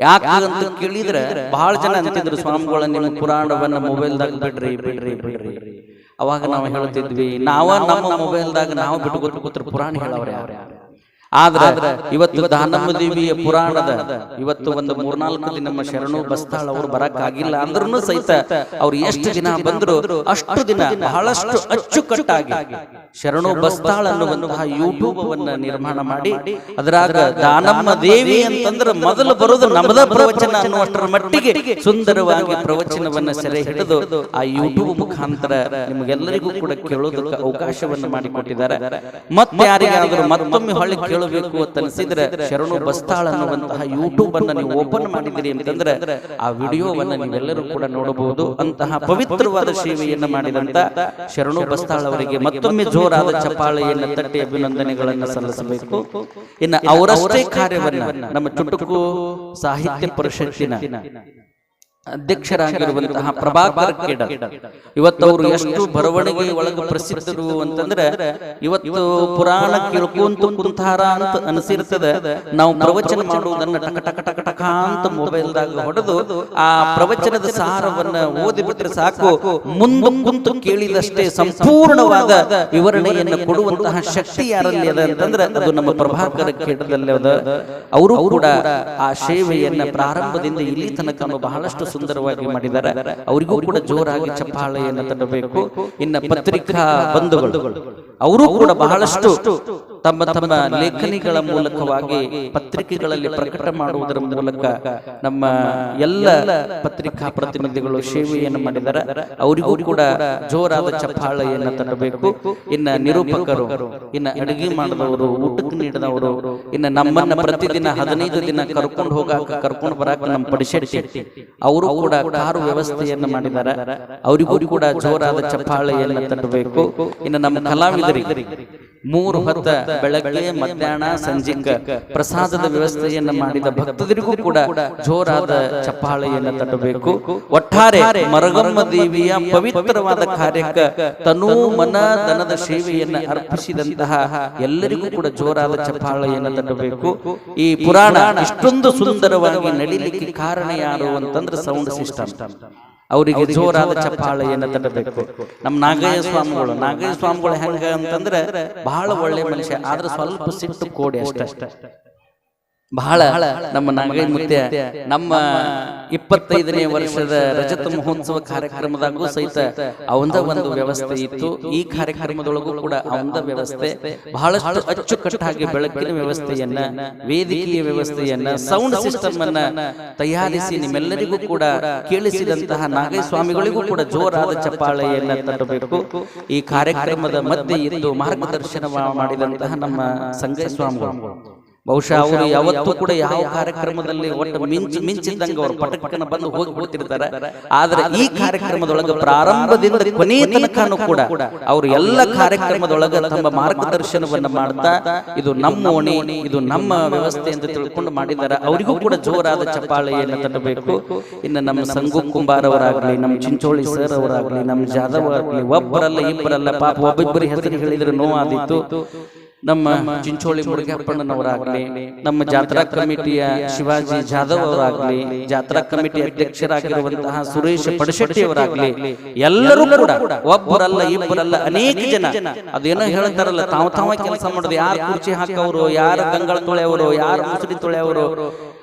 ಯಾಕೆ ಅಂತ ಕೇಳಿದ್ರೆ ಬಹಳ ಜನ ಅಂತಿದ್ರು ಸ್ವಾಮಿಗಳ ನಿಮ್ಮ ಪುರಾಣವನ್ನ ಮೊಬೈಲ್ದಾಗ ಬಿಡ್ರಿ ಬಿಡ್ರಿ ಬಿಡ್ರಿ ಅವಾಗ ನಾವು ಹೇಳ್ತಿದ್ವಿ ನಾವ ನಮ್ಮ ಮೊಬೈಲ್ದಾಗ ನಾವು ಬಿಟ್ಟು ಕೂತ್ರ ಪುರಾಣ ಹೇಳವ್ರೆ ಆದ್ರೆ ಇವತ್ತು ದಾನಮ್ಮ ದೇವಿಯ ಪುರಾಣದ ಇವತ್ತು ಒಂದು ಮೂರ್ನಾಲ್ಕು ದಿನ ನಮ್ಮ ಶರಣು ಬಸ್ತಾಳ್ ಅವ್ರು ಬರಕ್ಕಾಗಿಲ್ಲ ಅಂದ್ರೂ ಸಹಿತ ಅವ್ರು ಎಷ್ಟು ದಿನ ಬಂದ್ರು ಅಷ್ಟು ದಿನ ಬಹಳಷ್ಟು ಅಚ್ಚುಕಟ್ಟಾಗಿ ಶರಣು ಬಸ್ತಾಳ ಅನ್ನುವಂತಹ ಯೂಟ್ಯೂಬ್ ಅನ್ನ ನಿರ್ಮಾಣ ಮಾಡಿ ಅದರಾಗ ದಾನಮ್ಮ ದೇವಿ ಅಂತಂದ್ರೆ ಮೊದಲು ಬರೋದು ನಮದ ಪ್ರವಚನ ಅನ್ನುವಷ್ಟರ ಮಟ್ಟಿಗೆ ಸುಂದರವಾಗಿ ಪ್ರವಚನವನ್ನ ಸೆರೆ ಹಿಡಿದು ಆ ಯೂಟ್ಯೂಬ್ ಮುಖಾಂತರ ನಿಮಗೆಲ್ಲರಿಗೂ ಕೂಡ ಕೇಳೋದಕ್ಕೆ ಅವಕಾಶವನ್ನು ಮಾಡಿಕೊಟ್ಟಿದ್ದಾರೆ. ಮತ್ತೆ ಯಾರಿಗಾದ್ರೂ ಮತ್ತೊಮ್ಮೆ ಹೊಳ್ಳಿ ಕೇಳಬೇಕು ಅಂತ ಅನಿಸಿದ್ರೆ ಶರಣು ಬಸ್ತಾಳ ಅನ್ನುವಂತಹ ಯೂಟ್ಯೂಬ್ ಅನ್ನ ನೀವು ಓಪನ್ ಮಾಡಿದಿರಿ ಅಂತಂದ್ರೆ ಆ ವಿಡಿಯೋವನ್ನ ನೀವೆಲ್ಲರೂ ಕೂಡ ನೋಡಬಹುದು. ಅಂತಹ ಪವಿತ್ರವಾದ ಸೇವೆಯನ್ನು ಮಾಡಿದಂತ ಶರಣು ಬಸ್ತಾಳ್ ಅವರಿಗೆ ಮತ್ತೊಮ್ಮೆ ಜೋರಾದ ಚಪ್ಪಾಳೆಯನ್ನು ತಟ್ಟಿ ಅಭಿನಂದನೆಗಳನ್ನು ಸಲ್ಲಿಸಬೇಕು. ಇನ್ನು ಅವರಷ್ಟೇ ಕಾರ್ಯವನ್ನು ನಮ್ಮ ಚುಟುಕು ಸಾಹಿತ್ಯ ಪರಿಷತ್ತಿನ ಅಧ್ಯಕ್ಷರಾಗಿರುವಂತಹ ಪ್ರಭಾಕರ್ ಕೇಡರ್ ಇವತ್ತು ಅವರು ಎಷ್ಟು ಬರವಣಿಗೆ ಒಳಗೆ ಪ್ರಸಿದ್ಧರು ಅಂತಂದ್ರೆ ಇವತ್ತು ಪುರಾಣ ಕೇಳ್ಕೊಂತ ಕುಂತಾರ ಅಂತ ಅನಿಸಿರ್ತದೆ. ನಾವು ಪ್ರವಚನ ಮಾಡುವುದನ್ನ ಟಕ ಟಕ ಟಕ ಟಕ ಅಂತ ಮೊಬೈಲ್ದಾಗ ಹೊಡೆದು ಆ ಪ್ರವಚನದ ಸಾರವನ್ನ ಓದಿ ಬಿಟ್ಟರೆ ಸಾಕು. ಮುಂದೆ ಕುಂತು ಕೇಳಿದಷ್ಟೇ ಸಂಪೂರ್ಣವಾದ ವಿವರಣೆಯನ್ನು ಕೊಡುವಂತಹ ಶಕ್ತಿ ಯಾರಲ್ಲಿ ಅದ ಅಂತಂದ್ರೆ ಅದು ನಮ್ಮ ಪ್ರಭಾಕರ ಕೇಡದಲ್ಲಿ ಅದ ಅವರು ಕೂಡ ಆ ಸೇವೆಯನ್ನ ಪ್ರಾರಂಭದಿಂದ ಇಲ್ಲಿ ತನಕ ಬಹಳಷ್ಟು ಸುಂದರವಾಗಿ ಮಾಡಿದ್ದಾರೆ. ಅವರಿಗೂ ಕೂಡ ಜೋರಾಗಿ ಚಪ್ಪಾಳೆಯನ್ನು ತರಬೇಕು ಇನ್ನ ಪತ್ರಿಕಾ ಬಂಧುಗಳು. ಅವರು ಕೂಡ ಬಹಳಷ್ಟು ತಮ್ಮ ತಮ್ಮ ಲೇಖನಿಗಳ ಮೂಲಕವಾಗಿ ಪತ್ರಿಕೆಗಳಲ್ಲಿ ಪ್ರಕಟ ಮಾಡುವುದರ ಮೂಲಕ ನಮ್ಮ ಎಲ್ಲ ಪತ್ರಿಕಾ ಪ್ರತಿನಿಧಿಗಳು ಸೇವೆಯನ್ನು ಮಾಡಿದ್ದಾರೆ ಅವರಿಗೂ ಕೂಡ ಜೋರಾದ ಚಪ್ಪಾಳೆಯನ್ನು ತರಬೇಕು ಇನ್ನ ನಿರೂಪಕರು ಇನ್ನ ಅಡುಗೆ ಮಾಡಿದವರು ಊಟಕ್ಕೆ ನೀಡಿದವರು ಇನ್ನ ನಮ್ಮನ್ನ ಪ್ರತಿದಿನ ಹದಿನೈದು ದಿನ ಕರ್ಕೊಂಡು ಹೋಗಾಕ ಕರ್ಕೊಂಡು ಬರಾಕ ನಮ್ಮ ಪಡಿಶೆಟ್ಟಿ. ಅವರು ಕೂಡ ಕಾರು ವ್ಯವಸ್ಥೆಯನ್ನು ಮಾಡಿದ್ದಾರೆ ಅವರಿಗೂ ಕೂಡ ಜೋರಾದ ಚಪ್ಪಾಳೆಯನ್ನು ತರಬೇಕು ಇನ್ನು ನಮ್ಮ ಕಲಾವಿದರಿಗೆ. ಮೂರು ಹೊತ್ತ ಬೆಳಗ್ಗೆ ಮಧ್ಯಾಹ್ನ ಸಂಜಿಕ ಪ್ರಸಾದದ ವ್ಯವಸ್ಥೆಯನ್ನ ಮಾಡಿದ ಭಕ್ತರಿಗೂ ಕೂಡ ಜೋರಾದ ಚಪ್ಪಾಳೆಯನ್ನ ತಟ್ಟಬೇಕು. ಒಟ್ಟಾರೆ ಮರಗಮ್ಮ ದೇವಿಯ ಪವಿತ್ರವಾದ ಕಾರ್ಯಕ್ಕೆ ತನು ಮನ ದನದ ಸೇವೆಯನ್ನ ಅರ್ಪಿಸಿದಂತಹ ಎಲ್ಲರಿಗೂ ಕೂಡ ಜೋರಾದ ಚಪ್ಪಾಳೆಯನ್ನ ತಟ್ಟಬೇಕು. ಈ ಪುರಾಣ ಇಷ್ಟೊಂದು ಸುಂದರವಾಗಿ ನಡೀಲಿಕ್ಕೆ ಕಾರಣ ಯಾರು ಅಂತಂದ್ರೆ ಸೌಂಡ್ ಸಿಸ್ಟಮ್. ಅವರಿಗೆ ಜೋರಾದ ಚಪ್ಪಾಳೆಯನ್ನು ತಟ್ಟಬೇಕು. ನಮ್ಮ ನಾಗಯ್ಯ ಸ್ವಾಮಿಗಳು. ನಾಗಯ್ಯ ಸ್ವಾಮಿಗಳು ಹೆಂಗ ಅಂತಂದ್ರೆ ಬಹಳ ಒಳ್ಳೆ ಮನುಷ್ಯ ಆದ್ರೆ ಸ್ವಲ್ಪ ಸಿಟ್ಟು ಕೋಡಿ ಅಷ್ಟೇ. ಬಹಳ ನಮ್ಮ ನಾಗೈ ಮುತ್ಯ, ನಮ್ಮ ಇಪ್ಪತ್ತೈದನೇ ವರ್ಷದ ರಜತ ಮಹೋತ್ಸವ ಕಾರ್ಯಕ್ರಮದಾಗೂ ಸಹಿತ ಅವಂದ ಒಂದು ವ್ಯವಸ್ಥೆ ಇತ್ತು. ಈ ಕಾರ್ಯಕ್ರಮದೊಳಗೂ ಕೂಡ ಅವಂದ ವ್ಯವಸ್ಥೆ, ಬಹಳಷ್ಟು ಅಚ್ಚುಕಟ್ಟಾಗಿ ಬೆಳಕಿನ ವ್ಯವಸ್ಥೆಯನ್ನ, ವೇದಿಕೆಯ ವ್ಯವಸ್ಥೆಯನ್ನ ಸೌಂಡ್ ಸಿಸ್ಟಮ್ ಅನ್ನ ತಯಾರಿಸಿ ನಿಮ್ಮೆಲ್ಲರಿಗೂ ಕೂಡ ಕೇಳಿಸಿದಂತಹ ನಾಗೈ ಸ್ವಾಮಿಗಳಿಗೂ ಕೂಡ ಜೋರಾದ ಚಪ್ಪಾಳೆಯನ್ನ ತಟ್ಟಬೇಕು ಈ ಕಾರ್ಯಕ್ರಮದ ಮಧ್ಯೆ ಇದ್ದು ಮಾರ್ಗದರ್ಶನ ಮಾಡಿದಂತಹ ನಮ್ಮ ಸಂಗಯ್ಯ ಸ್ವಾಮಿಗಳು ಬಹುಶಃ ಅವರು ಯಾವತ್ತೂ ಕೂಡ ಯಾವ ಕಾರ್ಯಕ್ರಮದಲ್ಲಿ ಒಟ್ಟು ಮಿಂಚು ಮಿಂಚಿದ್ದಂಗೆ ಅವರು ಪಟಕನ ಬಂದು ಹೋಗಿ ಬಿಡ್ತಿರ್ತಾರೆ ಆದ್ರೆ ಈ ಕಾರ್ಯಕ್ರಮದೊಳಗೆ ಪ್ರಾರಂಭದಿಂದ ಕೊನೆಯ ತನಕನೂ ಕೂಡ ಅವರು ಎಲ್ಲ ಕಾರ್ಯಕ್ರಮದೊಳಗೆ ತಮ್ಮ ಮಾರ್ಗದರ್ಶನವನ್ನ ಮಾಡ್ತಾ ಇದು ನಮ್ಮ ಓಣಿ ಇದು ನಮ್ಮ ವ್ಯವಸ್ಥೆ ಎಂದು ತಿಳ್ಕೊಂಡು ಮಾಡಿದ್ದಾರೆ. ಅವರಿಗೂ ಕೂಡ ಜೋರಾದ ಚಪ್ಪಾಳೆಯನ್ನು ತಟ್ಟಬೇಕು ಇನ್ನು ನಮ್ಮ ಸಂಗು ಕುಂಬಾರ್ ಅವರಾಗ್ಲಿ ನಮ್ಮ ಚಿಂಚೋಳಿ ಸರ್ ಅವರಾಗ್ಲಿ ನಮ್ಮ ಜಾಧವ್ ಆಗ್ಲಿ ಒಬ್ಬರಲ್ಲ ಇಬ್ಬರಲ್ಲ ಪಾಪ ಒಬ್ಬಿಬ್ಬರಿ ಹೆಸರು ಹೇಳಿದ್ರೆ ನೋವಾದಿತ್ತು ನಮ್ಮ ಚಿಂಚೋಳಿ ಮುರುಗಪ್ಪಣ್ಣನವರಾಗಲಿ ನಮ್ಮ ಜಾತ್ರಾ ಕಮಿಟಿಯ ಶಿವಾಜಿ ಜಾಧವ್ ಅವರಾಗಲಿ ಜಾತ್ರಾ ಕಮಿಟಿ ಅಧ್ಯಕ್ಷರಾಗಿರುವಂತಹ ಸುರೇಶ್ ಪಡಶೆಟ್ಟಿ ಅವರಾಗ್ಲಿ ಎಲ್ಲರೂ ಕೂಡ ಒಬ್ಬರಲ್ಲ ಇಬ್ಬರಲ್ಲ ಅನೇಕ ಜನ. ಅದೇನೋ ಹೇಳ್ತಾರಲ್ಲ ತಾವ ತಾವ ಕೆಲಸ ಮಾಡೋದು ಯಾರು ಕುರ್ಚಿ ಹಾಕೋರು ಯಾರು ಗಂಗಳ ತೊಳೆಯವರು ಯಾರು ಮುಸುರಿ ತೊಳೆಯವರು.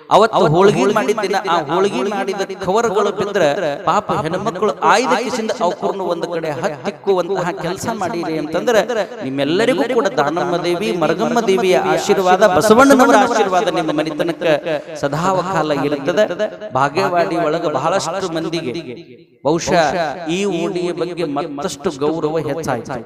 ಅವತ್ತು ಹೋಳಿಗೆ ಮಾಡಿದ್ದಿನ ಆ ಹೋಳಿಗೆ ಮಾಡಿದ ಕವರ್ಗಳು ಬಿದ್ರೆ ಪಾಪ ಹೆಣ್ಮಕ್ಳು ಆಯ್ದ ಕಿಸಿಂದ ಅವಕೂರ್ನ ಒಂದು ಕಡೆ ಹತ್ತಿಕ್ಕುವಂತಹ ಕೆಲಸ ಮಾಡಿರಿ ಅಂತಂದ್ರೆ ನಿಮ್ಮೆಲ್ಲರಿಗೂ ಕೂಡ ದಾನಮ್ಮ ದೇವಿ ಮರಗಮ್ಮ ದೇವಿಯ ಆಶೀರ್ವಾದ ಬಸವಣ್ಣನವರ ಆಶೀರ್ವಾದ ನಿಮ್ಮ ಮನೆತನಕ್ಕೆ ಸದಾವ ಕಾಲ ಇರುತ್ತದೆ. ಬಾಗೇವಾಡಿ ಒಳಗ ಬಹಳಷ್ಟು ಮಂದಿಗೆ. ಬಹುಶಃ ಈ ಓಣಿಯ ಬಗ್ಗೆ ಮತ್ತಷ್ಟು ಗೌರವ ಹೆಚ್ಚಾಯ್ತು.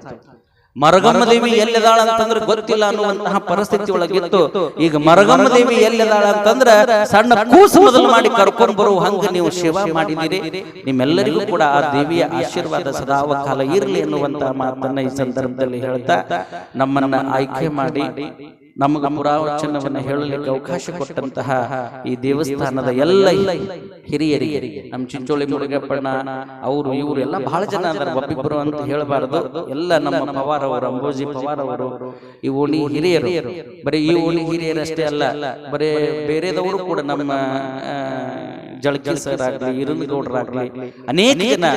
ಮರಗಮ್ಮ ದೇವಿ ಎಲ್ಲಿದಾಳ ಅಂತಂದ್ರೆ ಗೊತ್ತಿಲ್ಲ ಅನ್ನುವಂತಹ ಪರಿಸ್ಥಿತಿ ಒಳಗಿತ್ತು. ಈಗ ಮರಗಮ್ಮ ದೇವಿ ಎಲ್ಲಿದಾಳ ಅಂತಂದ್ರೆ ಸಣ್ಣ ಕೂಸು ಮೊದಲು ಮಾಡಿ ಕರ್ಕೊಂಡು ಬರುವ ಹಂಗ ನೀವು ಸೇವಾ ಮಾಡಿದಿರಿ. ನಿಮ್ಮೆಲ್ಲರಿಗೂ ಕೂಡ ಆ ದೇವಿಯ ಆಶೀರ್ವಾದ ಸದಾವ ಕಾಲ ಇರಲಿ ಎನ್ನುವಂತಹ ಮಾತನ್ನ ಈ ಸಂದರ್ಭದಲ್ಲಿ ಹೇಳ್ತಾ ನಮ್ಮನ್ನ ಆಯ್ಕೆ ಮಾಡಿ ನಮಗೆ ಪುರಾವಚನವನ್ನು ಹೇಳಲಿಕ್ಕೆ ಅವಕಾಶ ಕೊಟ್ಟಂತಹ ಈ ದೇವಸ್ಥಾನದ ಎಲ್ಲ ಹಿರಿಯರಿಗೆ ನಮ್ಮ ಚಿಂಚೋಳಿ ಮುರುಗಪ್ಪಣ್ಣ ಅವರು ಇವರು ಎಲ್ಲ ಬಹಳ ಜನ ಅದಾರ ಒಬ್ಬಿಬ್ಬರು ಅಂತ ಹೇಳಬಾರದು. ಎಲ್ಲ ನಮ್ಮ ಪವಾರ್ ಅವರು ಅಂಬೋಜಿ ಪವಾರ್ ಅವರು ಈ ಓಣಿ ಹಿರಿಯರು ಬರೀ ಈ ಓಣಿ ಹಿರಿಯರಷ್ಟೇ ಅಲ್ಲ ಬರೀ ಬೇರೆದವರು ಕೂಡ ನಮ್ಮ ಜಳಕಿ ಸರ್ ಆಗ್ಲಿ ಇರುನಗೌಡರಾಗ್ಲಿ ಅನೇಕ ಜನ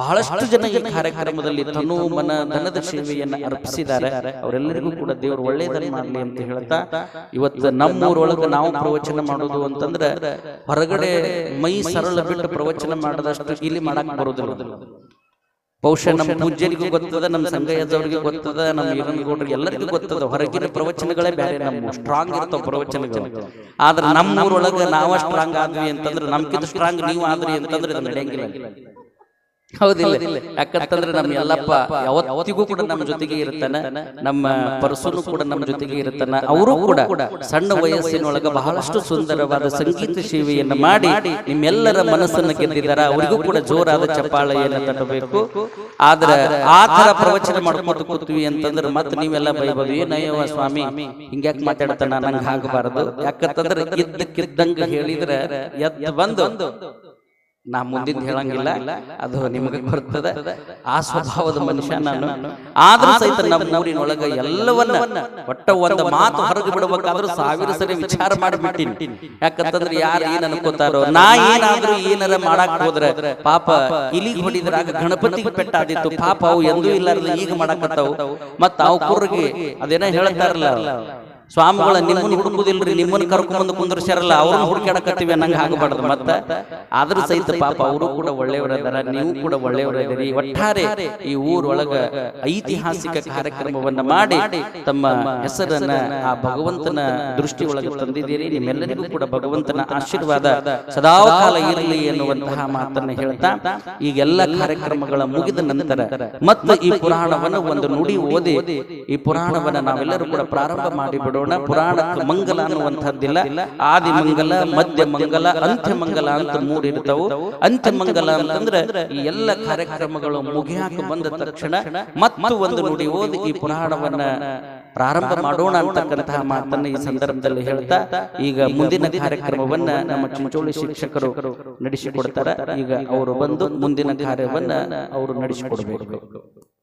ಬಹಳಷ್ಟು ಜನ ಈ ಕಾರ್ಯಕ್ರಮದಲ್ಲಿ ತನು ಮನ ಧನದ ಸೇವೆಯನ್ನ ಅರ್ಪಿಸಿದ್ದಾರೆ. ಅವರೆಲ್ಲರಿಗೂ ಕೂಡ ದೇವರು ಒಳ್ಳೆಯದನ್ನು ಮಾಡಲಿ ಅಂತ ಹೇಳ್ತಾ ಇವತ್ತು ನಮ್ಮೂರೊಳಗೆ ನಾವು ಪ್ರವಚನ ಮಾಡೋದು ಅಂತಂದ್ರೆ ಹೊರಗಡೆ ಮೈ ಸರಳ ಬಿಟ್ಟು ಪ್ರವಚನ ಮಾಡದಷ್ಟು ಇಲ್ಲಿ ಮಾಡಕ್ ಬರೋದಿಲ್ಲ. ಬಹುಶಃ ನಮ್ಮ ಪೂಜ್ಯರಿಗೂ ಗೊತ್ತದ ನಮ್ಮ ಸಂಗಯ್ಯದವ್ರಿಗೆ ಗೊತ್ತದ ನಮ್ಮ ಈರನಗೌಡರಿಗೆ ಎಲ್ಲರಿಗೂ ಗೊತ್ತದ ಹೊರಗಿನ ಪ್ರವಚನಗಳೇ ಬೇರೆ ನಮ್ಮ ಸ್ಟ್ರಾಂಗ್ ಇರ್ತಾವ ಪ್ರವಚನಗಳು. ಆದ್ರೆ ನಮ್ಮ ಊರೊಳಗ ನಾವ ಸ್ಟ್ರಾಂಗ್ ಆದ್ವಿ ಅಂತಂದ್ರೆ ನಮ್ಗಿಂತ ಸ್ಟ್ರಾಂಗ್ ನೀವು ಆದ್ರಿ ಅಂತಂದ್ರೆ ಇದು ನಡೆಯಂಗಿಲ್ಲ ಹೌದಿಲ್ಲ. ಯಾಕಂತಂದ್ರೆ ನಮ್ಮ ಎಲ್ಲಪ್ಪ ಯಾವತ್ತಿಗೂ ಕೂಡ ನಮ್ಮ ಜೊತೆಗೆ ಇರ್ತಾನ. ನಮ್ಮ ಪರ್ಸನು ಕೂಡ ನಮ್ಮ ಜೊತೆಗೆ ಇರ್ತಾನ. ಅವರು ಕೂಡ ಸಣ್ಣ ವಯಸ್ಸಿನೊಳಗ ಬಹಳಷ್ಟು ಸುಂದರವಾದ ಸಂಗೀತ ಸೇವೆಯನ್ನು ಮಾಡಿ ನಿಮ್ಮೆಲ್ಲರ ಮನಸ್ಸನ್ನು ಗೆದ್ದಿದ್ದಾರೆ. ಅವರಿಗೂ ಕೂಡ ಜೋರಾದ ಚಪ್ಪಾಳೆಯನ್ನು ತಟ್ಟಬೇಕು. ಆದ್ರೆ ಆ ತರ ಪ್ರವಚನ ಮಾಡ್ಕೊಂಡು ಕೂತ್ವಿ ಅಂತಂದ್ರೆ ಮತ್ತೆ ನೀವೆಲ್ಲ ಬೈಬೋದು ಏನಯ್ಯವ ಸ್ವಾಮಿ? ಹಿಂಗ್ಯಾಕ್ ಮಾತಾಡ್ತಾನ ನಂಗೆ ಆಗಬಾರದು ಯಾಕಂತಂದ್ರೆ ಇದ್ದಕ್ಕಿದ್ದಂಗ ಹೇಳಿದ್ರೆ ಎದ್ದು ಬಂದು ನಾ ಮುಂದಿನ ಹೇಳಂಗಿಲ್ಲ ಅದು ನಿಮಗೆ ಬರ್ತದೆ. ಆ ಸ್ವಭಾವದ ಮನುಷ್ಯ ನಾನು. ಆದ್ರೂ ಸಹಿತ ನಮ್ಮ ಊರಿನೊಳಗ ಎಲ್ಲವನ್ನ ಒಟ್ಟ ಒಂದು ಮಾತು ಹೊರಗೆ ಬಿಡಬೇಕಾದ್ರೂ ಸಾವಿರ ಸರಿ ವಿಚಾರ ಮಾಡಿಬಿಟ್ಟಿನಿ. ಯಾಕಂತಂದ್ರೆ ಯಾರು ಏನ್ ಅನ್ಕೋತಾರೋ ನಾ ಏನಾದ್ರೂ ಏನಾರ ಮಾಡಾಕ್ ಹೋದ್ರೆ ಪಾಪ ಇಲಿಗೆ ಹೊಡಿದ್ರಾಗ ಗಣಪತಿಗೆ ಪೆಟ್ಟಾದಿತ್ತು. ಪಾಪ ಅವು ಎಂದೂ ಇಲ್ಲಾರ್ದ ಈಗ ಮಾಡಾಕತ್ತಾವು. ಮತ್ತ ಅವು ಕುರ್ರಿಗೆ ಅದೇನ ಹೇಳ್ತಾರಲ್ಲ ಸ್ವಾಮಿಗಳ ನಿಮ್ಮನ್ನು ಹುಡುಕುದಿಲ್ರಿ ನಿಮ್ಮನ್ನ ಕರ್ಕೊಂಡ್ಬಂದು ಕುಂದರ್ಸ್ಯಾರಲ್ಲ ಅವ್ರನ್ನ ಹುಡುಕಾಡಕತ್ತೀವಿ ಅನ್ನಂಗ ಆಗಬಾರ್ದು ಮತ್ತೆ. ಆದ್ರೂ ಸಹಿತ ಪಾಪ ಅವರು ಕೂಡ ಒಳ್ಳೆಯವರದಾರ ನೀವು ಕೂಡ ಒಳ್ಳೆಯವರದಿರಿ ಒಟ್ಟಾರೆ ಈ ಊರೊಳಗ ಐತಿಹಾಸಿಕ ಕಾರ್ಯಕ್ರಮವನ್ನ ಮಾಡಿ ತಮ್ಮ ಹೆಸರನ್ನ ಆ ಭಗವಂತನ ದೃಷ್ಟಿ ಒಳಗೆ ತಂದಿದ್ದೀರಿ. ನಿಮ್ಮೆಲ್ಲರಿಗೂ ಕೂಡ ಭಗವಂತನ ಆಶೀರ್ವಾದ ಸದಾಕಾಲ ಇರಲಿ ಎನ್ನುವಂತಹ ಮಾತನ್ನ ಹೇಳ್ತಾ ಈಗೆಲ್ಲ ಕಾರ್ಯಕ್ರಮಗಳ ಮುಗಿದ ನಂತರ ಮತ್ತೆ ಈ ಪುರಾಣವನ್ನು ಒಂದು ನುಡಿ ಓದಿ ಈ ಪುರಾಣವನ್ನ ನಾವೆಲ್ಲರೂ ಕೂಡ ಪ್ರಾರಂಭ ಮಾಡಿಬಿಡೋಣ ಪುರಾಣಕ್ಕೆ ಮಂಗಲ ಅನ್ನುವಂಥದ್ದಿಲ್ಲ. ಆದಿ ಮಂಗಲ ಮಧ್ಯ ಮಂಗಲ ಅಂತ್ಯ ಮಂಗಲ ಅಂತ ಮೂರು ಇರ್ತಾವು. ಅಂತ್ಯ ಮಂಗಲ ಅಂತಂದ್ರೆ ಈ ಎಲ್ಲ ಕಾರ್ಯಕ್ರಮಗಳು ಮುಗಿಯಾಕ ಬಂದ ತಕ್ಷಣ ಮತ್ತು ಒಂದು ನುಡಿ ಓದಿ ಈ ಪುರಾಣವನ್ನ ಪ್ರಾರಂಭ ಮಾಡೋಣ ಅಂತಕ್ಕಂತಹ ಮಾತನ್ನ ಈ ಸಂದರ್ಭದಲ್ಲಿ ಹೇಳ್ತಾ ಈಗ ಮುಂದಿನ ಕಾರ್ಯಕ್ರಮವನ್ನ ನಮ್ಮ ಚಿಂಚೋಳಿ ಶಿಕ್ಷಕರು ನಡೆಸಿಕೊಡ್ತಾರೆ. ಈಗ ಅವರು ಬಂದು ಮುಂದಿನ ಕಾರ್ಯವನ್ನ ಅವರು ನಡೆಸಿಕೊಡ್ಬೇಕು.